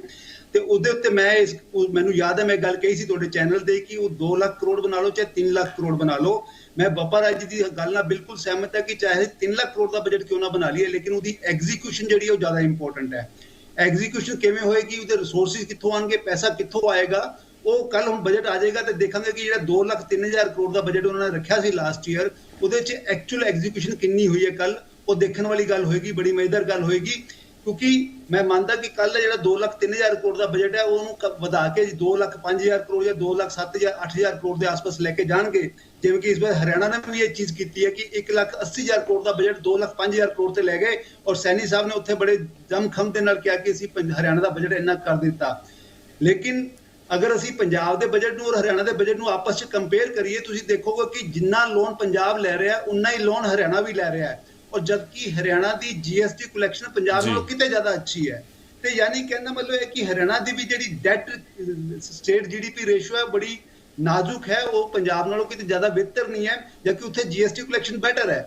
ਤੇ ਉਹਦੇ ਉੱਤੇ ਮੈਂ ਇਸ ਮੈਨੂੰ ਯਾਦ ਹੈ, ਮੈਂ ਗੱਲ ਕਹੀ ਸੀ ਤੁਹਾਡੇ ਚੈਨਲ ਤੇ ਕਿ ਉਹ 2 ਲੱਖ ਕਰੋੜ ਬਣਾ ਲਓ ਚਾਹੇ 3 ਲੱਖ ਕਰੋੜ ਬਣਾ ਲਓ। ਮੈਂ ਬੱਪਾ ਰਾਜ ਜੀ ਦੀ ਗੱਲ ਨਾਲ ਬਿਲਕੁਲ ਸਹਿਮਤ ਹਾਂ ਕਿ ਚਾਹੇ 3 ਲੱਖ ਕਰੋੜ ਦਾ ਬਜਟ ਕਿਉਂ ਨਾ ਬਣਾ ਲਈਏ, ਲੇਕਿਨ ਉਹਦੀ ਐਗਜ਼ੀਕਿਊਸ਼ਨ ਜਿਹੜੀ ਉਹ ਜ਼ਿਆਦਾ ਇੰਪੋਰਟੈਂਟ ਹੈ। ਐਗਜ਼ੀਕਿਊਸ਼ਨ ਕਿਵੇਂ ਹੋਏਗੀ, ਉਹਦੇ ਰਿਸੋਰਸਿਸ ਕਿੱਥੋਂ ਆਣਗੇ ਪੈਸਾ ਕਿੱਥੋਂ ਆਏਗਾ, ਉਹ ਕੱਲ ਹੁਣ ਬਜਟ ਆ ਜਾਏਗਾ ਤੇ ਦੇਖਾਂਗੇ ਕਿ ਜਿਹੜਾ 2 ਲੱਖ 3000 ਕਰੋੜ ਦਾ ਬਜਟ ਉਹਨਾਂ ਨੇ ਰੱਖਿਆ ਸੀ ਲਾਸਟ ਈਅਰ ਉਹਦੇ 'ਚ ਐਕਚੁਅਲ ਐਗਜ਼ੀਕਿਊਸ਼ਨ ਕਿੰਨੀ ਹੋਈ ਹੈ ਕੱਲ ਉਹ ਦੇਖਣ ਵਾਲੀ ਗੱਲ ਹੋਏਗੀ, ਬੜੀ ਮਜ਼ੇਦਾਰ ਗੱਲ ਹੋਏਗੀ। ਕਿਉਂਕਿ ਮੈਂ ਮੰਨਦਾ ਕਿ ਕੱਲ ਜਿਹੜਾ 2 ਲੱਖ 3000 ਕਰੋੜ ਦਾ ਬਜਟ ਹੈ, ਉਹਨੂੰ ਕ- ਵਧਾ ਕੇ 2 ਲੱਖ 5000 ਕਰੋੜ ਜਾਂ 2 ਲੱਖ 7000 8000 ਕਰੋੜ ਦੇ ਆਸ-ਪਾਸ ਲੈ ਕੇ ਜਾਣਗੇ। ਜਿਵੇਂ ਕਿ ਇਸ ਵਾਰ ਹਰਿਆਣਾ ਨੇ ਵੀ ਇਹ ਚੀਜ਼ ਕੀਤੀ ਹੈ ਕਿ 1 ਲੱਖ 80000 ਕਰੋੜ ਦਾ ਬਜਟ 2 ਲੱਖ 5000 ਕਰੋੜ ਤੇ ਲੈ ਗਏ ਔਰ ਸੈਣੀ ਸਾਹਿਬ ਨੇ ਉੱਥੇ ਬੜੇ ਦਮਖਮ ਦੇ ਨਾਲ ਕਿਹਾ ਕਿ ਅਸੀਂ ਹਰਿਆਣਾ ਦਾ ਬਜਟ ਇੰਨਾ ਕਰ ਦਿੱਤਾ। ਲੇਕਿਨ ਅਗਰ ਅਸੀਂ ਪੰਜਾਬ ਦੇ ਬਜਟ ਨੂੰ ਔਰ ਹਰਿਆਣਾ ਦੇ ਬਜਟ ਨੂੰ ਆਪਸ ਵਿੱਚ ਕੰਪੇਅਰ ਕਰੀਏ, ਤੁਸੀਂ ਦੇਖੋਗੇ ਕਿ ਜਿੰਨਾ ਲੋਨ ਪੰਜਾਬ ਲੈ ਰਿਹਾ, ਉਨਾ ਹੀ ਲੋਨ ਹਰਿਆਣਾ ਵੀ ਲੈ ਰਿਹਾ ਹੈ। ਔਰ ਜਦਕਿ ਹਰਿਆਣਾ ਦੀ ਜੀਐਸਟੀ ਕਲੈਕਸ਼ਨ ਪੰਜਾਬ। ਨਾਲੋਂ ਕਿਤੇ ਜ਼ਿਆਦਾ ਅੱਛੀ ਹੈ ਤੇ ਯਾਨੀ ਕਹਿੰਦਾ ਮਤਲਬ ਹੈ ਕਿ ਹਰਿਆਣਾ ਦੀ ਵੀ ਜਿਹੜੀ ਡੈਟ ਸਟੇਟ ਜੀਡੀਪੀ ਰੇਸ਼ੋ ਹੈ ਬੜੀ ਨਾਜ਼ੁਕ ਹੈ ਉਹ ਪੰਜਾਬ ਨਾਲੋਂ ਕਿਤੇ ਜ਼ਿਆਦਾ ਬਿਹਤਰ ਨਹੀਂ ਹੈ ਜਦਕਿ ਉੱਥੇ ਜੀਐਸਟੀ ਕਲੈਕਸ਼ਨ ਬੈਟਰ ਹੈ।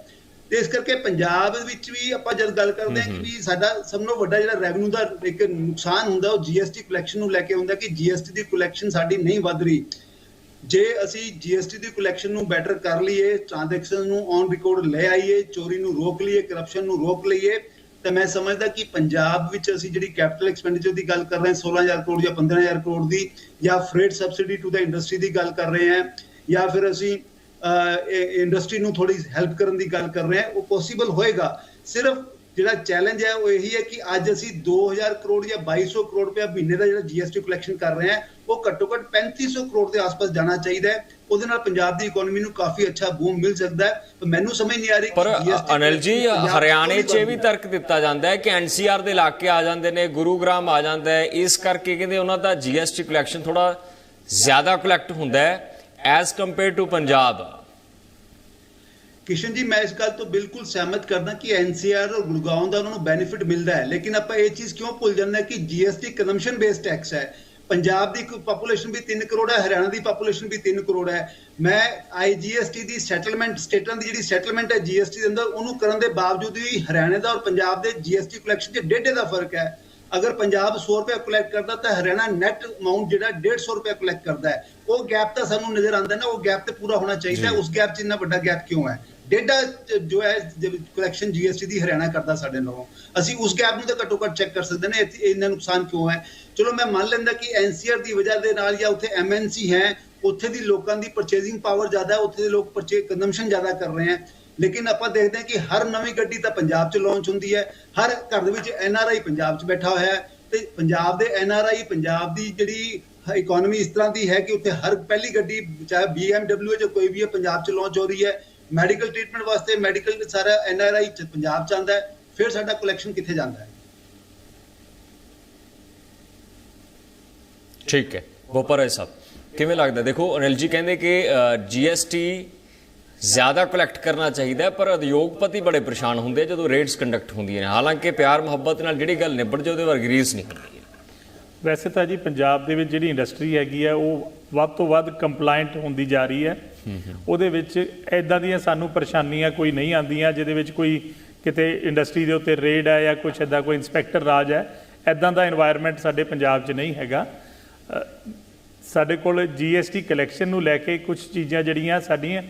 ਤੇ ਇਸ ਕਰਕੇ ਪੰਜਾਬ ਵਿੱਚ ਵੀ ਆਪਾਂ ਜਦ ਗੱਲ ਕਰਦੇ ਹਾਂ ਕਿ ਵੀ ਸਾਡਾ ਸਭ ਤੋਂ ਵੱਡਾ ਜਿਹੜਾ ਰੈਵਨਿਊ ਦਾ ਇੱਕ ਨੁਕਸਾਨ ਹੁੰਦਾ ਉਹ ਜੀਐਸਟੀ ਕਲੈਕਸ਼ਨ ਨੂੰ ਲੈ ਕੇ ਹੁੰਦਾ ਕਿ ਜੀਐਸਟੀ ਦੀ ਕਲੈਕਸ਼ਨ ਸਾਡੀ ਨਹੀਂ ਵੱਧ ਰਹੀ। ਜੇ ਅਸੀਂ ਜੀਐਸਟੀ ਦੀ ਕਲੈਕਸ਼ਨ ਨੂੰ ਬੈਟਰ ਕਰ ਲਈਏ ਟ੍ਰਾਂਜੈਕਸ਼ਨ ਨੂੰ ਔਨ ਰਿਕਾਰਡ ਲੈ ਆਈਏ, ਚੋਰੀ ਨੂੰ ਰੋਕ ਲਈਏ ਕਰਪਸ਼ਨ ਨੂੰ ਰੋਕ ਲਈਏ, ਤਾਂ ਮੈਂ ਸਮਝਦਾ ਕਿ ਪੰਜਾਬ ਵਿੱਚ ਅਸੀਂ ਜਿਹੜੀ ਕੈਪੀਟਲ ਐਕਸਪੈਂਡੀਚਰ ਦੀ ਗੱਲ ਕਰ ਰਹੇ ਹਾਂ 16000 ਕਰੋੜ ਜਾਂ 15000 ਕਰੋੜ ਦੀ, ਜਾਂ freight subsidy to the industry ਦੀ ਗੱਲ ਕਰ ਰਹੇ ਹਾਂ, ਜਾਂ ਫਿਰ ਅਸੀਂ ਇੰਡਸਟਰੀ ਨੂੰ ਥੋੜੀ ਹੈਲਪ ਕਰਨ ਦੀ ਗੱਲ ਕਰ ਰਹੇ ਹਾਂ, ਉਹ ਪੋਸੀਬਲ ਹੋਏਗਾ। ਸਿਰਫ ਜਿਹੜਾ ਚੈਲੰਜ ਹੈ ਉਹ ਇਹੀ ਹੈ ਕਿ ਅੱਜ ਅਸੀਂ 2000 ਕਰੋੜ ਜਾਂ 2200 ਕਰੋੜ ਰੁਪਏ ਮਹੀਨੇ ਦਾ ਜਿਹੜਾ ਜੀਐਸਟੀ ਕਲੈਕਸ਼ਨ ਕਰ ਰਹੇ ਹਾਂ ਉਹ ਘੱਟੋ ਘੱਟ 3500 ਕਰੋੜ ਦੇ ਆਸ-ਪਾਸ ਜਾਣਾ ਚਾਹੀਦਾ ਹੈ। ਉਹਦੇ ਨਾਲ ਪੰਜਾਬ ਦੀ ਇਕਨੋਮੀ ਨੂੰ ਕਾਫੀ ਅੱਛਾ ਬੂਮ ਮਿਲ ਸਕਦਾ ਹੈ। ਪਰ ਮੈਨੂੰ ਸਮਝ ਨਹੀਂ ਆ ਰਹੀ ਪਰ ਅਨਿਲ ਜੀ ਹਰਿਆਣੇ 'ਚ ਵੀ ਤਰਕ ਦਿੱਤਾ ਜਾਂਦਾ ਹੈ ਕਿ ਐਨਸੀਆਰ ਦੇ ਇਲਾਕੇ ਆ ਜਾਂਦੇ ਨੇ ਗੁਰੂਗ੍ਰਾਮ ਆ ਜਾਂਦਾ ਹੈ। ਇਸ ਕਰਕੇ ਕਹਿੰਦੇ ਉਹਨਾਂ ਦਾ ਜੀਐਸਟੀ ਕਲੈਕਸ਼ਨ ਥੋੜਾ ਜ਼ਿਆਦਾ ਕਲੈਕਟ ਹੁੰਦਾ ਹੈ as compare to Punjab. Kishan ji ਮੈਂ ਇਸ ਗੱਲ ਤੋਂ ਬਿਲਕੁਲ ਸਹਿਮਤ ਕਰਦਾ ਕਿ ਐਨਸੀਆਰ ਔਰ ਗੁੜਗਾਉਂ ਦਾ ਉਹਨਾਂ ਨੂੰ ਬੈਨੀਫਿਟ ਮਿਲਦਾ ਹੈ। ਲੇਕਿਨ ਆਪਾਂ ਇਹ ਚੀਜ਼ ਕਿਉਂ ਭੁੱਲ ਜਾਂਦੇ ਕਿ ਜੀਐਸਟੀ ਕੰਜ਼ੰਪਸ਼ਨ ਬੇਸਡ ਟੈਕਸ ਹੈ। ਪੰਜਾਬ ਦੀ ਪੋਪੂਲੇਸ਼ਨ ਵੀ 3 ਕਰੋੜ ਹੈ ਹਰਿਆਣਾ ਦੀ ਪੋਪੂਲੇਸ਼ਨ ਵੀ 3 ਕਰੋੜ ਹੈ। ਮੈਂ ਆਈਜੀਐਸਟੀ ਦੀ ਸੈਟਲਮੈਂਟ ਸਟੇਟਾਂ ਦੀ ਜਿਹੜੀ ਸੈਟਲਮੈਂਟ ਹੈ ਜੀਐਸਟੀ ਦੇ ਅੰਦਰ ਉਹਨੂੰ ਕਰਨ ਦੇ ਬਾਵਜੂਦ ਵੀ ਹਰਿਆਣਾ ਦਾ ਔਰ ਪੰਜਾਬ ਦੇ ਜੀਐਸਟੀ ਕਲੈਕਸ਼ਨ 'ਚ ਡੇਢੇ ਦਾ ਫ਼ਰਕ ਹੈ। ਅਗਰ ਪੰਜਾਬ 100 ਰੁਪਏ ਕਲੈਕਟ ਕਰਦਾ ਤਾਂ ਹਰਿਆਣਾ ਨੈਟ ਅਮਾਉਂਟ ਜਿਹੜਾ 150 ਰੁਪਏ ਕਲੈਕਟ ਕਰਦਾ ਹੈ। ਉਹ ਗੈਪ ਤਾਂ ਸਾਨੂੰ ਨਜ਼ਰ ਆਉਂਦਾ ਨਾ ਉਹ ਗੈਪ ਤੇ ਪੂਰਾ ਹੋਣਾ ਚਾਹੀਦਾ। ਉਸ ਗੈਪ 'ਚ ਇੰਨਾ ਵੱਡਾ ਗੈਪ ਕਿਉਂ ਹੈ? ਡੇਟਾ ਜੋ ਹੈ ਕਲੈਕਸ਼ਨ ਜੀਐਸਟੀ ਦੀ ਹਰਿਆਣਾ ਕਰਦਾ ਸਾਡੇ ਨਾਲੋਂ। ਅਸੀਂ ਉਸ ਗੈਪ ਨੂੰ ਤਾਂ ਘੱਟੋ ਘੱਟ ਚੈੱਕ ਕਰ ਸਕਦੇ ਨੇ, ਇੱਥੇ ਇੰਨਾ ਨੁਕਸਾਨ ਕਿਉਂ ਹੈ? ਚਲੋ, ਮੈਂ ਮੰਨ ਲੈਂਦਾ ਕਿ ਐਨਸੀਆਰ ਦੀ ਵਜ੍ਹਾ ਦੇ ਨਾਲ ਜਾਂ ਉੱਥੇ ਐਮਐਨਸੀ ਹੈ, ਉੱਥੇ ਦੀ ਲੋਕਾਂ ਦੀ ਪਰਚੇਸਿੰਗ ਪਾਵਰ ਜ਼ਿਆਦਾ ਹੈ, ਉੱਥੇ ਦੇ ਲੋਕ ਪਰਚੇ ਕੰਜ਼ੰਪਸ਼ਨ ਜ਼ਿਆਦਾ ਕਰ ਰਹੇ ਹਨ ਲੇਕਿਨ ਆਪਾਂ ਦੇਖਦੇ ਹਾਂ ਕਿ ਹਰ ਨਵੀਂ ਗੱਡੀ ਤਾਂ ਪੰਜਾਬ 'ਚ ਲਾਂਚ ਹੁੰਦੀ ਹੈ, ਹਰ ਘਰ ਦੇ ਵਿੱਚ ਐਨਆਰਆਈ ਪੰਜਾਬ 'ਚ ਬੈਠਾ ਹੋਇਆ ਹੈ ਤੇ ਪੰਜਾਬ ਦੇ ਐਨਆਰਆਈ ਪੰਜਾਬ ਦੀ ਜਿਹੜੀ ਇਕਨੋਮੀ ਇਸ ਤਰ੍ਹਾਂ ਦੀ ਹੈ ਕਿ ਉੱਥੇ ਹਰ ਪਹਿਲੀ ਗੱਡੀ, ਚਾਹੇ BMW ਹੈ ਜਾਂ ਕੋਈ ਵੀ ਹੈ, ਪੰਜਾਬ 'ਚ ਲਾਂਚ ਹੋ ਰਹੀ ਹੈ। ਮੈਡੀਕਲ ਟ੍ਰੀਟਮੈਂਟ ਵਾਸਤੇ ਮੈਡੀਕਲ ਸਾਰਾ ਐਨਆਰਆਈ ਪੰਜਾਬ 'ਚ ਆਉਂਦਾ ਫਿਰ ਸਾਡਾ ਕਲੈਕਸ਼ਨ ਕਿੱਥੇ ਜਾਂਦਾ ਹੈ? ਠੀਕ ਹੈ ਬੋਪਰਾ ਸਾਹਿਬ, ਕਿਵੇਂ ਲੱਗਦਾ? ਦੇਖੋ ਅਨਿਲ ਜੀ ਕਹਿੰਦੇ ਕਿ ਜੀਐਸਟੀ ਜ਼ਿਆਦਾ ਕਲੈਕਟ ਕਰਨਾ ਚਾਹੀਦਾ ਪਰ ਉਦਯੋਗਪਤੀ ਬੜੇ ਪਰੇਸ਼ਾਨ ਹੁੰਦੇ ਜਦੋਂ ਰੇਟਸ ਕੰਡਕਟ ਹੁੰਦੀਆਂ ਨੇ। ਹਾਲਾਂਕਿ ਪਿਆਰ ਮੁਹੱਬਤ ਨਾਲ ਜਿਹੜੀ ਗੱਲ ਨਿਬੜ ਜਾਵੇ ਉਹਦੇ ਵਰਗੀ ਰੀਸ ਨਹੀਂ ਹੁੰਦੀ ਵੈਸੇ ਤਾਂ ਜੀ ਪੰਜਾਬ ਦੇ ਵਿੱਚ ਜਿਹੜੀ ਇੰਡਸਟਰੀ ਹੈਗੀ ਆ, ਉਹ ਵੱਧ ਤੋਂ ਵੱਧ ਕੰਪਲਾਈਂਟ ਹੁੰਦੀ ਜਾ ਰਹੀ ਹੈ। ਉਹਦੇ ਵਿੱਚ ਐਦਾਂ ਦੀਆਂ ਸਾਨੂੰ ਪਰੇਸ਼ਾਨੀਆਂ ਕੋਈ ਨਹੀਂ ਆਉਂਦੀਆਂ, ਜਿਹਦੇ ਵਿੱਚ ਕੋਈ ਕਿਤੇ ਇੰਡਸਟਰੀ ਦੇ ਉੱਤੇ ਰੇਡ ਹੈ ਜਾਂ ਕੁਝ ਐਦਾਂ ਕੋਈ ਇਨਸਪੈਕਟਰ ਰਾਜ ਹੈ ਐਦਾਂ ਦਾ এনवायरमेंट ਸਾਡੇ ਪੰਜਾਬ 'ਚ ਨਹੀਂ ਹੈਗਾ। ਸਾਡੇ ਕੋਲ ਜੀਐਸਟੀ ਕਲੈਕਸ਼ਨ ਨੂੰ ਲੈ ਕੇ ਕੁਝ ਚੀਜ਼ਾਂ ਜਿਹੜੀਆਂ ਸਾਡੀਆਂ,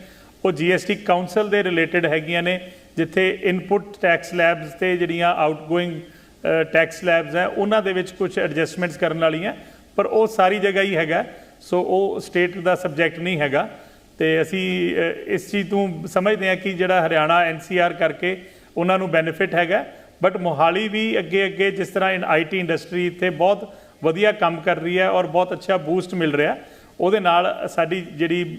ਉਹ ਜੀਐਸਟੀ ਕਾਉਂਸਲ ਦੇ ਰਿਲੇਟਡ ਹੈਗੀਆਂ ਨੇ, ਜਿੱਥੇ ਇਨਪੁਟ ਟੈਕਸ ਲੈਬਸ ਤੇ ਜਿਹੜੀਆਂ ਆਊਟਗੋਇੰਗ ਟੈਕਸ ਸਲੈਬਸ ਹੈ, ਉਹਨਾਂ ਦੇ ਵਿੱਚ ਕੁਝ ਐਡਜਸਟਮੈਂਟਸ ਕਰਨ ਵਾਲੀਆਂ, ਪਰ ਉਹ ਸਾਰੀ ਜਗ੍ਹਾ ਹੀ ਹੈਗਾ, ਸੋ ਉਹ ਸਟੇਟ ਦਾ ਸਬਜੈਕਟ ਨਹੀਂ ਹੈਗਾ। ਤੇ ਅਸੀਂ ਇਸ ਚੀਜ਼ ਤੋਂ ਸਮਝਦੇ ਹਾਂ ਕਿ ਜਿਹੜਾ ਹਰਿਆਣਾ ਐਨਸੀਆਰ ਕਰਕੇ ਉਹਨਾਂ ਨੂੰ ਬੈਨੀਫਿਟ ਹੈਗਾ ਬਟ ਮੋਹਾਲੀ ਵੀ ਅੱਗੇ ਅੱਗੇ ਜਿਸ ਤਰ੍ਹਾਂ ਇਨ ਆਈਟੀ ਇੰਡਸਟਰੀ ਇੱਥੇ ਬਹੁਤ ਵਧੀਆ ਕੰਮ ਕਰ ਰਹੀ ਹੈ ਔਰ ਬਹੁਤ ਅੱਛਾ ਬੂਸਟ ਮਿਲ ਰਿਹਾ, ਉਹਦੇ ਨਾਲ ਸਾਡੀ ਜਿਹੜੀ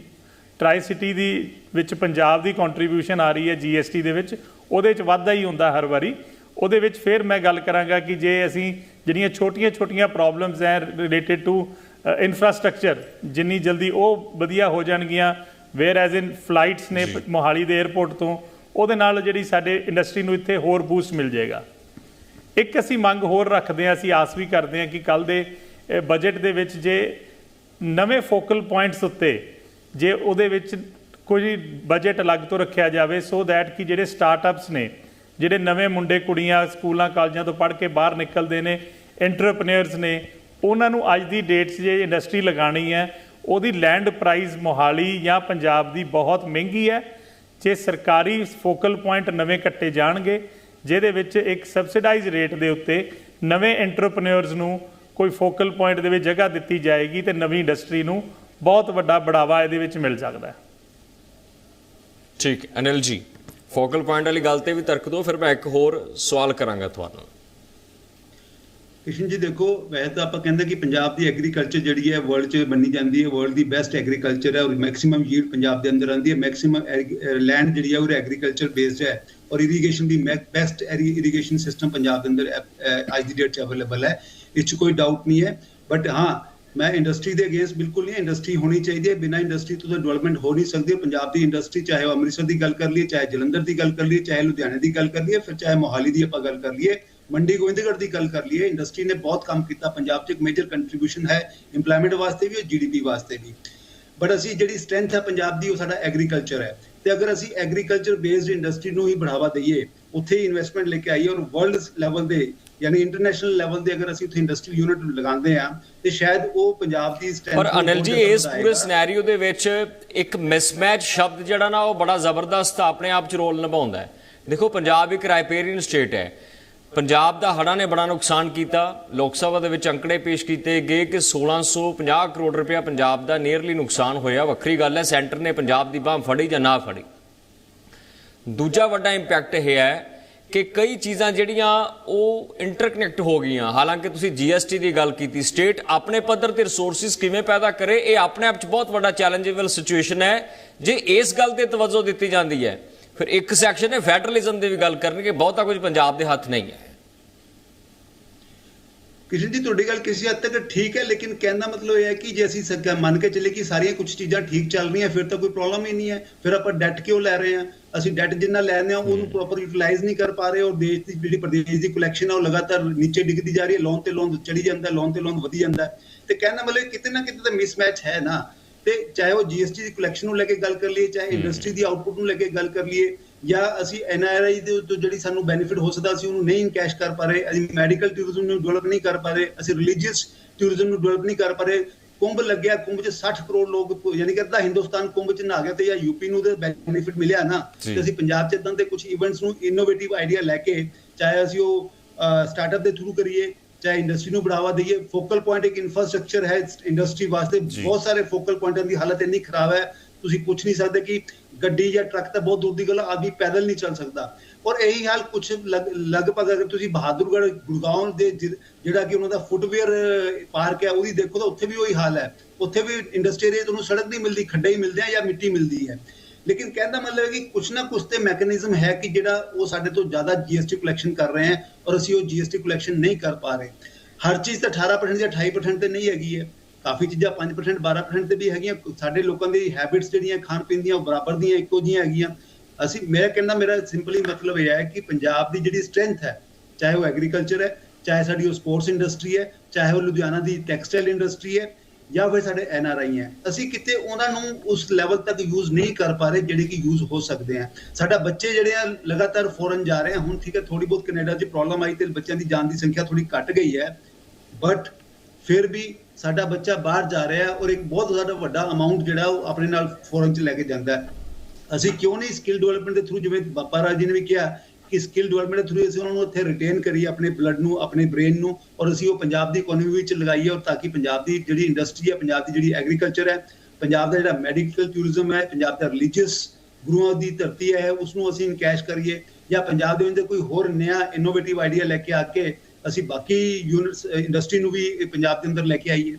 ਟਰਾਈ ਸਿਟੀ ਦੀ ਵਿੱਚ ਪੰਜਾਬ ਦੀ ਕੰਟਰੀਬਿਊਸ਼ਨ ਆ ਰਹੀ ਹੈ ਜੀਐਸਟੀ ਦੇ ਵਿੱਚ, ਉਹਦੇ ਵਿੱਚ ਵਾਧਾ ਹੀ ਹੁੰਦਾ ਹਰ ਵਾਰੀ। ਉਹਦੇ ਵਿੱਚ ਫਿਰ ਮੈਂ ਗੱਲ ਕਰਾਂਗਾ ਕਿ ਜੇ ਅਸੀਂ ਜਿਹੜੀਆਂ ਛੋਟੀਆਂ-ਛੋਟੀਆਂ ਪ੍ਰੋਬਲਮਸ ਹੈ ਰਿਲੇਟਡ ਟੂ ਇਨਫਰਾਸਟ੍ਰਕਚਰ ਜਿੰਨੀ ਜਲਦੀ ਉਹ ਵਧੀਆ ਹੋ ਜਾਣਗੀਆਂ ਵੇਅਰ ਐਜ਼ ਇਨ ਫਲਾਈਟਸ ਨੇ ਮੋਹਾਲੀ ਦੇ 에ਅਰਪੋਰਟ ਤੋਂ ਉਹਦੇ ਨਾਲ ਜਿਹੜੀ ਸਾਡੇ ਇੰਡਸਟਰੀ ਨੂੰ ਇੱਥੇ ਹੋਰ ਬੂਸਟ ਮਿਲ ਜਾਏਗਾ। ਇੱਕ ਅਸੀਂ ਮੰਗ ਹੋਰ ਰੱਖਦੇ ਹਾਂ ਅਸੀਂ ਆਸ ਵੀ ਕਰਦੇ ਹਾਂ ਕਿ ਕੱਲ ਦੇ ਬਜਟ ਦੇ ਵਿੱਚ ਜੇ ਨਵੇਂ ਫੋਕਲ ਪੁਆਇੰਟਸ ਉੱਤੇ ਜੇ ਉਹਦੇ ਵਿੱਚ ਕੋਈ ਬਜਟ ਅਲੱਗ ਤੋਂ ਰੱਖਿਆ ਜਾਵੇ ਸੋ ਦੈਟ ਕਿ ਜਿਹੜੇ ਸਟਾਰਟਅਪਸ ਨੇ ਜਿਹੜੇ ਨਵੇਂ ਮੁੰਡੇ ਕੁੜੀਆਂ ਸਕੂਲਾਂ, ਕਾਲਜਾਂ ਤੋਂ ਪੜ੍ਹ ਕੇ ਬਾਹਰ ਨਿਕਲਦੇ ਨੇ ਐਂਟਰਪ੍ਰੈਨਿਅਰਸ ਨੇ, ਉਹਨਾਂ ਨੂੰ ਅੱਜ ਦੀ ਡੇਟ 'ਚ ਜੇ ਇੰਡਸਟਰੀ ਲਗਾਣੀ ਹੈ। ਉਹਦੀ ਲੈਂਡ ਪ੍ਰਾਈਸ ਮੋਹਾਲੀ ਜਾਂ ਪੰਜਾਬ ਦੀ ਬਹੁਤ ਮਹਿੰਗੀ ਹੈ। ਜੇ ਸਰਕਾਰੀ ਫੋਕਲ ਪੁਆਇੰਟ ਨਵੇਂ ਕੱਟੇ ਜਾਣਗੇ, ਜਿਹਦੇ ਵਿੱਚ ਇੱਕ ਸਬਸਿਡਾਈਜ਼ ਰੇਟ ਦੇ ਉੱਤੇ ਨਵੇਂ ਐਂਟਰਪ੍ਰੈਨਿਅਰਸ ਨੂੰ ਕੋਈ ਫੋਕਲ ਪੁਆਇੰਟ ਦੇ ਵਿੱਚ ਜਗ੍ਹਾ ਦਿੱਤੀ ਜਾਏਗੀ ਤੇ ਨਵੀਂ ਇੰਡਸਟਰੀ ਨੂੰ ਬਹੁਤ ਵੱਡਾ ਬੜਾਵਾ ਇਹਦੇ ਵਿੱਚ ਮਿਲ ਸਕਦਾ ਹੈ। ਠੀਕ, ਅਨਿਲ ਜੀ। ਫੋਕਲ ਪੁਆਇੰਟ ਵਾਲੀ ਗੱਲ ਤੇ ਵੀ ਤਰਕ ਦਿਓ, ਫਿਰ ਮੈਂ ਇੱਕ ਹੋਰ ਸਵਾਲ ਕਰਾਂਗਾ ਤੁਹਾਨੂੰ ਕਿਸ਼ਨ ਜੀ, ਦੇਖੋ, ਵੈਸੇ ਤਾਂ ਆਪਾਂ ਕਹਿੰਦੇ ਕਿ ਪੰਜਾਬ ਦੀ ਐਗਰੀਕਲਚਰ ਜਿਹੜੀ ਹੈ ਵਰਲਡ 'ਚ ਮੰਨੀ ਜਾਂਦੀ ਹੈ ਵਰਲਡ ਦੀ ਬੈਸਟ ਐਗਰੀਕਲਚਰ ਹੈ ਔਰ ਮੈਕਸਿਮਮ ਯੀਲਡ ਪੰਜਾਬ ਦੇ ਅੰਦਰ ਆਉਂਦੀ ਹੈ ਮੈਕਸਿਮਮ ਲੈਂਡ ਜਿਹੜੀ ਹੈ ਉਹ ਐਗਰੀਕਲਚਰ ਬੇਸਡ ਹੈ ਔਰ ਇਰੀਗੇਸ਼ਨ ਦੀ ਬੈਸਟ ਇਰੀਗੇਸ਼ਨ ਸਿਸਟਮ ਪੰਜਾਬ ਦੇ ਅੰਦਰ ਅੱਜ ਦੀ ਡੇਟ 'ਚ ਅਵੇਲੇਬਲ ਹੈ। ਇਸ 'ਚ ਕੋਈ ਡਾਊਟ ਨਹੀਂ ਹੈ ਬਟ ਹਾਂ ਮੈਂ ਇੰਡਸਟਰੀ ਦੇ ਅਗੇਂਸਟ ਬਿਲਕੁਲ ਨਹੀਂ ਇੰਡਸਟਰੀ ਹੋਣੀ ਚਾਹੀਦੀ ਹੈ, ਬਿਨਾਂ ਇੰਡਸਟਰੀ ਤੋਂ ਤਾਂ ਡਿਵੈਲਪਮੈਂਟ ਹੋ ਨਹੀਂ ਸਕਦੀ ਪੰਜਾਬ ਦੀ ਇੰਡਸਟਰੀ ਚਾਹੇ ਉਹ ਅੰਮ੍ਰਿਤਸਰ ਦੀ ਗੱਲ ਕਰ ਲਈਏ, ਚਾਹੇ ਜਲੰਧਰ ਦੀ ਗੱਲ ਕਰ ਲਈਏ, ਚਾਹੇ ਲੁਧਿਆਣੇ ਦੀ ਗੱਲ ਕਰ ਲਈਏ, ਫਿਰ ਚਾਹੇ ਮੋਹਾਲੀ ਦੀ ਆਪਾਂ ਗੱਲ ਕਰ ਲਈਏ, ਮੰਡੀ ਗੋਬਿੰਦਗੜ੍ਹ ਦੀ ਗੱਲ ਕਰ ਲਈਏ ਇੰਡਸਟਰੀ ਨੇ ਬਹੁਤ ਕੰਮ ਕੀਤਾ। ਪੰਜਾਬ 'ਚ ਇੱਕ ਮੇਜਰ ਕੰਟਰੀਬਿਊਸ਼ਨ ਹੈ ਏਮਪਲੋਇਮੈਂਟ ਵਾਸਤੇ ਵੀ ਔਰ ਜੀਡੀਪੀ ਵਾਸਤੇ ਵੀ। ਬਟ ਅਸੀਂ ਜਿਹੜੀ ਸਟਰੈਂਥ ਹੈ ਪੰਜਾਬ ਦੀ, ਉਹ ਸਾਡਾ ਐਗਰੀਕਲਚਰ ਹੈ। ਤੇ ਅਗਰ ਅਸੀਂ ਐਗਰੀਕਲਚਰ ਬੇਸਡ ਇੰਡਸਟਰੀ ਨੂੰ ਹੀ ਬੜਾਵਾ ਦਈਏ, ਉੱਥੇ ਹੀ ਇਨਵੈਸਟਮੈਂਟ ਲੈ ਕੇ ਆਈਏ, ਔਰ ਵਰਲਡ ਲੈਵਲ ਦੇ ਯਾਨੀ ਇੰਟਰਨੈਸ਼ਨਲ ਲੈਵਲ ਦੇ ਅਗਰ ਅਸੀਂ ਉੱਥੇ ਇੰਡਸਟਰੀ ਯੂਨਿਟ ਲਗਾਉਂਦੇ ਆ ਤੇ ਸ਼ਾਇਦ ਉਹ ਪੰਜਾਬ ਦੀ strength ਪਰ ਅਨਿਲ ਜੀ ਇਸ ਪੂਰੇ। ਸਿਨੈਰੀਓ ਦੇ ਵਿੱਚ ਇੱਕ ਮਿਸਮੈਚ ਸ਼ਬਦ ਜਿਹੜਾ ਨਾ ਉਹ ਬੜਾ ਜ਼ਬਰਦਸਤ ਆਪਣੇ ਆਪ ਚ ਰੋਲ ਨਿਭਾਉਂਦਾ ਹੈ। ਦੇਖੋ ਪੰਜਾਬ ਇੱਕ ਰਾਈਪੇਰੀਅਨ ਸਟੇਟ ਹੈ। ਪੰਜਾਬ ਦਾ ਹੜ੍ਹਾਂ ਨੇ ਬੜਾ ਨੁਕਸਾਨ ਕੀਤਾ। ਲੋਕ ਸਭਾ ਦੇ ਵਿੱਚ ਅੰਕੜੇ ਪੇਸ਼ ਕੀਤੇ ਗਏ ਕਿ 1650 ਕਰੋੜ ਰੁਪਇਆ ਪੰਜਾਬ ਦਾ ਨੀਅਰਲੀ ਨੁਕਸਾਨ ਹੋਇਆ। ਵੱਖਰੀ ਗੱਲ ਹੈ ਸੈਂਟਰ ਨੇ ਪੰਜਾਬ ਦੀ ਬਾਹ ਫੜੀ ਜਾਂ ਨਾ ਫੜੀ। ਦੂਜਾ ਵੱਡਾ ਇੰਪੈਕਟ ਇਹ ਹੈ ਕਿ ਕਈ ਚੀਜ਼ਾਂ ਜਿਹੜੀਆਂ ਉਹ ਇੰਟਰਕਨੈਕਟ ਹੋ ਗਈਆਂ। ਹਾਲਾਂਕਿ ਤੁਸੀਂ ਜੀਐਸਟੀ ਦੀ ਗੱਲ ਕੀਤੀ ਸਟੇਟ ਆਪਣੇ ਪੱਧਰ ਤੇ ਰਿਸੋਰਸਿਸ ਕਿਵੇਂ ਪੈਦਾ ਕਰੇ, ਇਹ ਆਪਣੇ ਆਪ 'ਚ ਬਹੁਤ ਵੱਡਾ ਚੈਲੰਜੇਬਲ ਸਿਚੁਏਸ਼ਨ ਹੈ। ਜੇ ਇਸ ਗੱਲ ਤੇ ਤਵੱਜੋ ਦਿੱਤੀ ਜਾਂਦੀ ਹੈ, ਫਿਰ ਇੱਕ ਸੈਕਸ਼ਨ ਹੈ ਫੈਡਰਲਿਜ਼ਮ ਦੀ ਵੀ ਗੱਲ ਕਰਨਗੇ, ਬਹੁਤਾ ਕੁਝ ਪੰਜਾਬ ਦੇ ਹੱਥ ਨਹੀਂ ਹੈ। ਕਿਸ਼ਨ ਜੀ, ਤੁਹਾਡੀ ਗੱਲ ਕਿਸੇ ਹੱਦ ਤੱਕ ਠੀਕ ਹੈ, ਲੇਕਿਨ ਕਹਿਣ ਦਾ ਮਤਲਬ ਇਹ ਹੈ ਕਿ ਜੇ ਅਸੀਂ ਮੰਨ ਕੇ ਚੱਲੇ ਕਿ ਸਾਰੀਆਂ ਕੁਝ ਚੀਜ਼ਾਂ ਠੀਕ ਚੱਲ ਰਹੀਆਂ, ਫਿਰ ਤਾਂ ਕੋਈ ਪ੍ਰੋਬਲਮ ਹੀ ਨਹੀਂ ਹੈ। ਫਿਰ ਆਪਾਂ ਡੈਟ ਕਿਉਂ ਲੈ ਰਹੇ ਹਾਂ? ਅਸੀਂ ਡੈਟ ਜਿੰਨਾ ਲੈਂਦੇ ਹਾਂ ਉਹਨੂੰ ਪ੍ਰੋਪਰ ਯੂਟਿਲਾਈਜ਼ ਨਹੀਂ ਕਰ ਪਾ ਰਹੇ ਔਰ ਦੇਸ਼ ਦੀ ਜਿਹੜੀ ਪ੍ਰਦੇਸ਼ ਦੀ ਕਲੈਕਸ਼ਨ ਹੈ ਉਹ ਲਗਾਤਾਰ ਨੀਚੇ ਡਿੱਗਦੀ ਜਾ ਰਹੀ ਹੈ ਲੋਨ ਤੇ ਲੋਨ ਚੜੀ ਜਾਂਦਾ ਲੋਨ ਤੇ ਲੋਨ ਵਧੀ ਜਾਂਦਾ। ਤੇ ਕਹਿਣ ਮਤਲਬ ਕਿਤੇ ਨਾ ਕਿਤੇ ਤਾਂ ਮਿਸਮੈਚ ਹੈ ਨਾ। ਤੇ ਚਾਹੇ ਉਹ ਜੀਐਸਟੀ ਦੀ ਕਲੈਕਸ਼ਨ ਨੂੰ ਲੈ ਕੇ ਗੱਲ ਕਰ ਲਈਏ ਚਾਹੇ ਇੰਡਸਟਰੀ ਦੀ ਆਊਟਪੁੱਟ ਨੂੰ ਲੈ ਕੇ ਗੱਲ ਕਰ ਲਈਏ ਜਾਂ ਅਸੀਂ ਐਨਆਰਆਈ ਦੇ ਤੋਂ ਜਿਹੜੀ ਸਾਨੂੰ ਬੈਨੀਫਿਟ ਹੋ ਸਕਦਾ ਅਸੀਂ ਉਹਨੂੰ ਨਹੀਂ ਕੈਸ਼ ਕਰ ਪਾ ਰਹੇ ਅਸੀਂ ਮੈਡੀਕਲ ਟੂਰਿਜ਼ਮ ਨੂੰ ਡਿਵੈਲਪ ਨਹੀਂ ਕਰ ਪਾ ਰਹੇ ਅਸੀਂ ਰਿਲੀਜੀਅਸ ਟੂਰਿਜ਼ਮ ਨੂੰ ਡਿਵੈਲਪ ਨਹੀਂ ਕਰ ਪਾ ਰਹੇ ਕੁੰਭ ਲੱਗਿਆ ਕੁੰਭ 'ਚ 60 ਕਰੋੜ ਲੋਕ ਯਾਨੀ ਕਿ ਅੱਧਾ ਹਿੰਦੁਸਤਾਨ ਕੁੰਭ 'ਚ ਨਹਾ ਗਿਆ ਤੇ ਜਾਂ ਯੂਪੀ ਨੂੰ ਤੇ ਬੈਨੀਫਿਟ ਮਿਲਿਆ ਨਾ। ਤੇ ਅਸੀਂ ਪੰਜਾਬ 'ਚ ਇਦਾਂ ਦੇ ਕੁਝ ਇਵੈਂਟਸ ਨੂੰ ਇਨੋਵੇਟਿਵ ਆਈਡੀਆ ਲੈ ਕੇ ਚਾਹੇ ਅਸੀਂ ਉਹ ਸਟਾਰਟਅਪ ਦੇ ਥਰੂ ਕਰੀਏ ਚਾਹੇ ਇੰਡਸਟਰੀ ਨੂੰ ਬੜਾਵਾ ਦਈਏ ਫੋਕਲ ਪੁਆਇੰਟ ਇੱਕ ਇਨਫਰਾਸਟ੍ਰਕਚਰ ਹੈ ਇੰਡਸਟਰੀ ਵਾਸਤੇ। ਬਹੁਤ ਸਾਰੇ ਫੋਕਲ ਪੁਆਇੰਟਾਂ ਦੀ ਹਾਲਤ ਇੰਨੀ ਖਰਾਬ ਹੈ ਤੁਸੀਂ ਪੁੱਛ ਨਹੀਂ ਸਕਦੇ ਕਿ ਗੱਡੀ ਜਾਂ ਟਰੱਕ ਤਾਂ ਬਹੁਤ ਦੂਰ ਦੀ ਗੱਲ ਆਦਮੀ ਪੈਦਲ ਨਹੀਂ ਚੱਲ ਸਕਦਾ। ਔਰ ਇਹੀ ਹਾਲ ਕੁਝ ਲਗਭਗ ਅਗਰ ਤੁਸੀਂ ਬਹਾਦਰਗੜ੍ਹ ਗੁੜਗਾਉਂ ਦੇ ਜਿਹੜਾ ਕਿ ਉਹਨਾਂ ਦਾ ਫੁੱਟਵੇਅਰ ਪਾਰਕ ਹੈ, ਉਹਦੀ ਦੇਖੋ ਤਾਂ ਉੱਥੇ ਵੀ ਉਹੀ ਹਾਲ ਹੈ। ਉੱਥੇ ਵੀ ਇੰਡਸਟਰੀ ਏਰੀਆ ਤੁਹਾਨੂੰ ਸੜਕ ਨਹੀਂ ਮਿਲਦੀ, ਖੱਡੇ ਹੀ ਮਿਲਦੇ ਆ ਜਾਂ ਮਿੱਟੀ ਮਿਲਦੀ ਹੈ। ਲੇਕਿਨ ਕਹਿਣ ਮਤਲਬ ਹੈ ਕਿ ਕੁਛ ਨਾ ਕੁਛ ਤੇ ਮੈਕੈਨਿਜ਼ਮ ਹੈ ਕਿ ਜਿਹੜਾ ਉਹ ਸਾਡੇ ਤੋਂ ਜ਼ਿਆਦਾ ਜੀਐਸਟੀ ਕਲੈਕਸ਼ਨ ਕਰ ਰਹੇ ਹੈ, ਔਰ ਅਸੀਂ ਉਹ ਜੀਐਸਟੀ ਕਲੈਕਸ਼ਨ ਨਹੀਂ ਕਰ ਪਾ ਰਹੇ। ਹਰ ਚੀਜ਼ ਤਾਂ 18% ਜਾਂ 28% ਤੇ ਨਹੀਂ ਹੈਗੀ ਹੈ। ਕਾਫੀ ਚੀਜ਼ਾਂ 5% 12% ਤੇ ਵੀ ਹੈਗੀਆਂ। ਸਾਡੇ ਲੋਕਾਂ ਦੀ ਹੈਬਿਟਸ ਜਿਹੜੀਆਂ, ਖਾਣ ਪੀਣ ਦੀਆਂ, ਉਹ ਬਰਾਬਰ ਦੀਆਂ, ਇੱਕੋ ਜਿਹੀਆਂ ਹੈਗੀਆਂ। ਅਸੀਂ ਮੇਰਾ ਕਹਿੰਦਾ, ਮੇਰਾ ਸਿੰਪਲੀ ਮਤਲਬ ਇਹ ਹੈ ਕਿ ਪੰਜਾਬ ਦੀ ਜਿਹੜੀ ਸਟਰੈਂਥ ਹੈ, ਚਾਹੇ ਉਹ ਐਗਰੀਕਲਚਰ ਹੈ, ਚਾਹੇ ਸਾਡੀ ਉਹ ਸਪੋਰਟਸ ਇੰਡਸਟਰੀ ਹੈ, ਚਾਹੇ ਉਹ ਲੁਧਿਆਣਾ ਦੀ ਟੈਕਸਟਾਈਲ ਇੰਡਸਟਰੀ ਹੈ, ਜਾਂ ਫਿਰ ਸਾਡੇ ਐਨ ਆਰ ਆਈ ਹੈ। ਅਸੀਂ ਕਿਤੇ ਉਹਨਾਂ ਨੂੰ ਉਸ ਲੈਵਲ ਤੱਕ ਯੂਜ਼ ਨਹੀਂ ਕਰ ਪਾ ਰਹੇ ਜਿਹੜੇ ਕਿ ਯੂਜ਼ ਹੋ ਸਕਦੇ ਆ ਸਾਡਾ ਬੱਚੇ ਜਿਹੜੇ ਆ, ਲਗਾਤਾਰ ਫੋਰਨ ਜਾ ਰਹੇ ਆ। ਹੁਣ ਠੀਕ ਹੈ ਥੋੜੀ ਬਹੁਤ ਕੈਨੇਡਾ 'ਚ ਪ੍ਰੋਬਲਮ ਆਈ ਤੇ ਬੱਚਿਆਂ ਦੀ ਜਾਣ ਦੀ ਸੰਖਿਆ ਥੋੜੀ ਘਟ ਗਈ ਹੈ। ਬਟ ਫਿਰ ਵੀ ਸਾਡਾ ਬੱਚਾ ਬਾਹਰ ਜਾ ਰਿਹਾ ਹੈ ਔਰ ਇੱਕ ਬਹੁਤ ਜ਼ਿਆਦਾ ਵੱਡਾ ਅਮਾਉਂਟ ਜਿਹੜਾ ਉਹ ਆਪਣੇ ਨਾਲ ਫੋਰਨ 'ਚ ਲੈ ਕੇ ਜਾਂਦਾ ਹੈ। ਅਸੀਂ ਕਿਉਂ ਨਹੀਂ ਸਕਿੱਲ ਡਿਵੈਲਪਮੈਂਟ ਦੇ ਥਰੂ ਜਿਵੇਂ ਬਾਪਾ ਰਾਜ ਜੀ ਨੇ ਵੀ ਕਿਹਾ ਕਿ ਸਕਿੱਲ ਡਿਵੈਲਪਮੈਂਟ ਥਰੂ ਅਸੀਂ ਉਹਨਾਂ ਨੂੰ ਇੱਥੇ ਰਿਟੇਨ ਕਰੀਏ ਆਪਣੇ ਬਲੱਡ ਨੂੰ, ਆਪਣੇ ਬ੍ਰੇਨ ਨੂੰ ਔਰ ਅਸੀਂ ਉਹ ਪੰਜਾਬ ਦੀ ਇਕਨੋਮੀ ਵਿੱਚ ਲਗਾਈਏ ਔਰ ਤਾਂ ਕਿ ਪੰਜਾਬ ਦੀ ਜਿਹੜੀ ਇੰਡਸਟਰੀ ਹੈ, ਪੰਜਾਬ ਦੀ ਜਿਹੜੀ ਐਗਰੀਕਲਚਰ ਹੈ, ਪੰਜਾਬ ਦਾ ਜਿਹੜਾ ਮੈਡੀਕਲ ਟੂਰਿਜ਼ਮ ਹੈ, ਪੰਜਾਬ ਦਾ ਰਿਲੀਜੀਅਸ ਗੁਰੂਆਂ ਦੀ ਧਰਤੀ ਹੈ, ਉਸ ਨੂੰ ਅਸੀਂ ਇਨਕੈਸ਼ ਕਰੀਏ ਜਾਂ ਪੰਜਾਬ ਦੇ ਅੰਦਰ ਕੋਈ ਹੋਰ ਨਵਾਂ ਇਨੋਵੇਟਿਵ ਆਈਡੀਆ ਲੈ ਕੇ ਆ ਕੇ ਅਸੀਂ ਬਾਕੀ ਯੂਨਿਟਸ ਇੰਡਸਟਰੀ ਨੂੰ ਵੀ ਪੰਜਾਬ ਦੇ ਅੰਦਰ ਲੈ ਕੇ ਆਈਏ।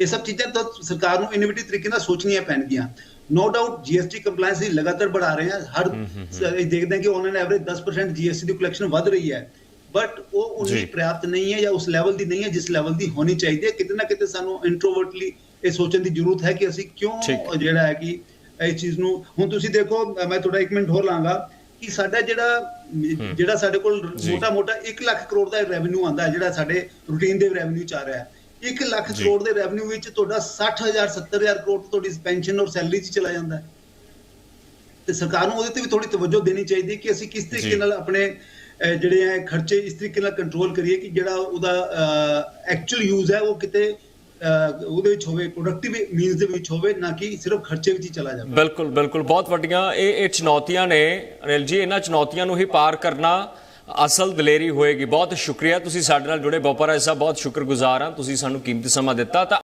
ਇਹ ਸਭ ਚੀਜ਼ਾਂ ਤਾਂ ਸਰਕਾਰ ਨੂੰ ਇਨੋਵੇਟਿਵ ਤਰੀਕੇ ਨਾਲ ਸੋਚਣੀਆਂ ਪੈਣਗੀਆਂ। ਨੋ ਡਾਊਟ ਜੀਐਸਟੀ ਕੰਪਲਾਈਂਸ ਹੀ ਲਗਾਤਾਰ बढ़ा ਰਹੇ ਹਾਂ। ਹਰ ਅਸੀਂ ਦੇਖਦੇ ਹਾਂ ਕਿ ਉਹਨਾਂ ਨੇ ਐਵਰੇਜ 10% ਜੀਐਸਟੀ ਦੀ ਕਲੈਕਸ਼ਨ ਵੱਧ ਰਹੀ ਹੈ। ਬਟ ਉਹ ਉਨੀ। ਪ੍ਰਾਪਤ ਨਹੀਂ ਹੈ ਜਾਂ ਉਸ ਲੈਵਲ ਦੀ ਨਹੀਂ ਹੈ ਜਿਸ ਲੈਵਲ ਦੀ ਹੋਣੀ ਚਾਹੀਦੀ ਹੈ। ਕਿਤੇ ਨਾ ਕਿਤੇ ਸਾਨੂੰ ਇੰਟਰੋਵਰਟਲੀ ਇਹ ਸੋਚਣ ਦੀ ਜ਼ਰੂਰਤ ਹੈ ਕਿ ਅਸੀਂ। ਕਿਉਂ ਜਿਹੜਾ ਹੈ ਕਿ ਇਸ ਚੀਜ਼ ਨੂੰ ਹੁਣ ਤੁਸੀਂ ਦੇਖੋ ਮੈਂ ਤੁਹਾਡਾ ਇੱਕ ਮਿੰਟ ਹੋਰ ਲਾਂਗਾ। ਕਿ ਸਾਡਾ ਜਿਹੜਾ ਜਿਹੜਾ ਸਾਡੇ ਕੋਲ ਜੀ। ਮੋਟਾ ਮੋਟਾ 1 ਲੱਖ ਕਰੋੜ ਦਾ ਰੈਵਨਿਊ ਆਂਦਾ ਹੈ ਜਿਹੜਾ ਸਾਡੇ ਰੂਟੀਨ ਦੇ ਰੈਵਨਿਊ ਚ ਆ ਰਿਹਾ ਹੈ 1 ਲੱਖ। ਕਰੋੜ ਦੇ ਰੈਵਨਿਊ ਵਿੱਚ ਤੁਹਾਡਾ 60000 70000 ਕਰੋੜ ਤੁਹਾਡੀ ਪੈਨਸ਼ਨ ਔਰ ਸੈਲਰੀ 'ਚ ਚਲਾ ਜਾਂਦਾ ਹੈ ਤੇ ਸਰਕਾਰ ਨੂੰ ਉਹਦੇ ਤੇ ਵੀ ਥੋੜੀ ਤਵੱਜੋ ਦੇਣੀ ਚਾਹੀਦੀ ਹੈ ਕਿ ਅਸੀਂ ਕਿਸ ਤਰੀਕੇ। ਨਾਲ ਆਪਣੇ ਜਿਹੜੇ ਹੈ ਖਰਚੇ ਇਸ ਤਰੀਕੇ ਨਾਲ ਕੰਟਰੋਲ ਕਰੀਏ ਕਿ ਜਿਹੜਾ ਉਹਦਾ ਐਕਚੁਅਲ ਯੂਜ਼ ਹੈ ਉਹ ਕਿਤੇ ਉਹਦੇ ਵਿੱਚ ਹੋਵੇ ਪ੍ਰੋਡਕਟਿਵ ਮੀਨਸ ਦੇ ਵਿੱਚ ਹੋਵੇ, ਨਾ ਕਿ ਸਿਰਫ ਖਰਚੇ ਵਿੱਚ ਹੀ ਚਲਾ ਜਾਵੇ। ਬਿਲਕੁਲ ਬਿਲਕੁਲ। ਬਹੁਤ ਵੱਡੀਆਂ ਇਹ ਇਹ ਚੁਣੌਤੀਆਂ ਨੇ। ਅਨਿਲ ਜੀ, ਇਹਨਾਂ ਚੁਣੌਤੀਆਂ ਨੂੰ ਹੀ ਪਾਰ ਕਰਨਾ ਅਸਲ ਦਲੇਰੀ ਹੋਏਗੀ। ਬਹੁਤ ਸ਼ੁਕਰੀਆ। ਤੁਸੀਂ ਸਾਡੇ ਨਾਲ ਜੁੜੇ। ਬੋਪਰਾ ਸਾਹਿਬ, ਬਹੁਤ ਸ਼ੁਕਰਗੁਜ਼ਾਰ ਹਾਂ। ਤੁਸੀਂ ਸਾਨੂੰ ਕੀਮਤੀ ਸਮਾਂ ਦਿੱਤਾ। ਤਾਂ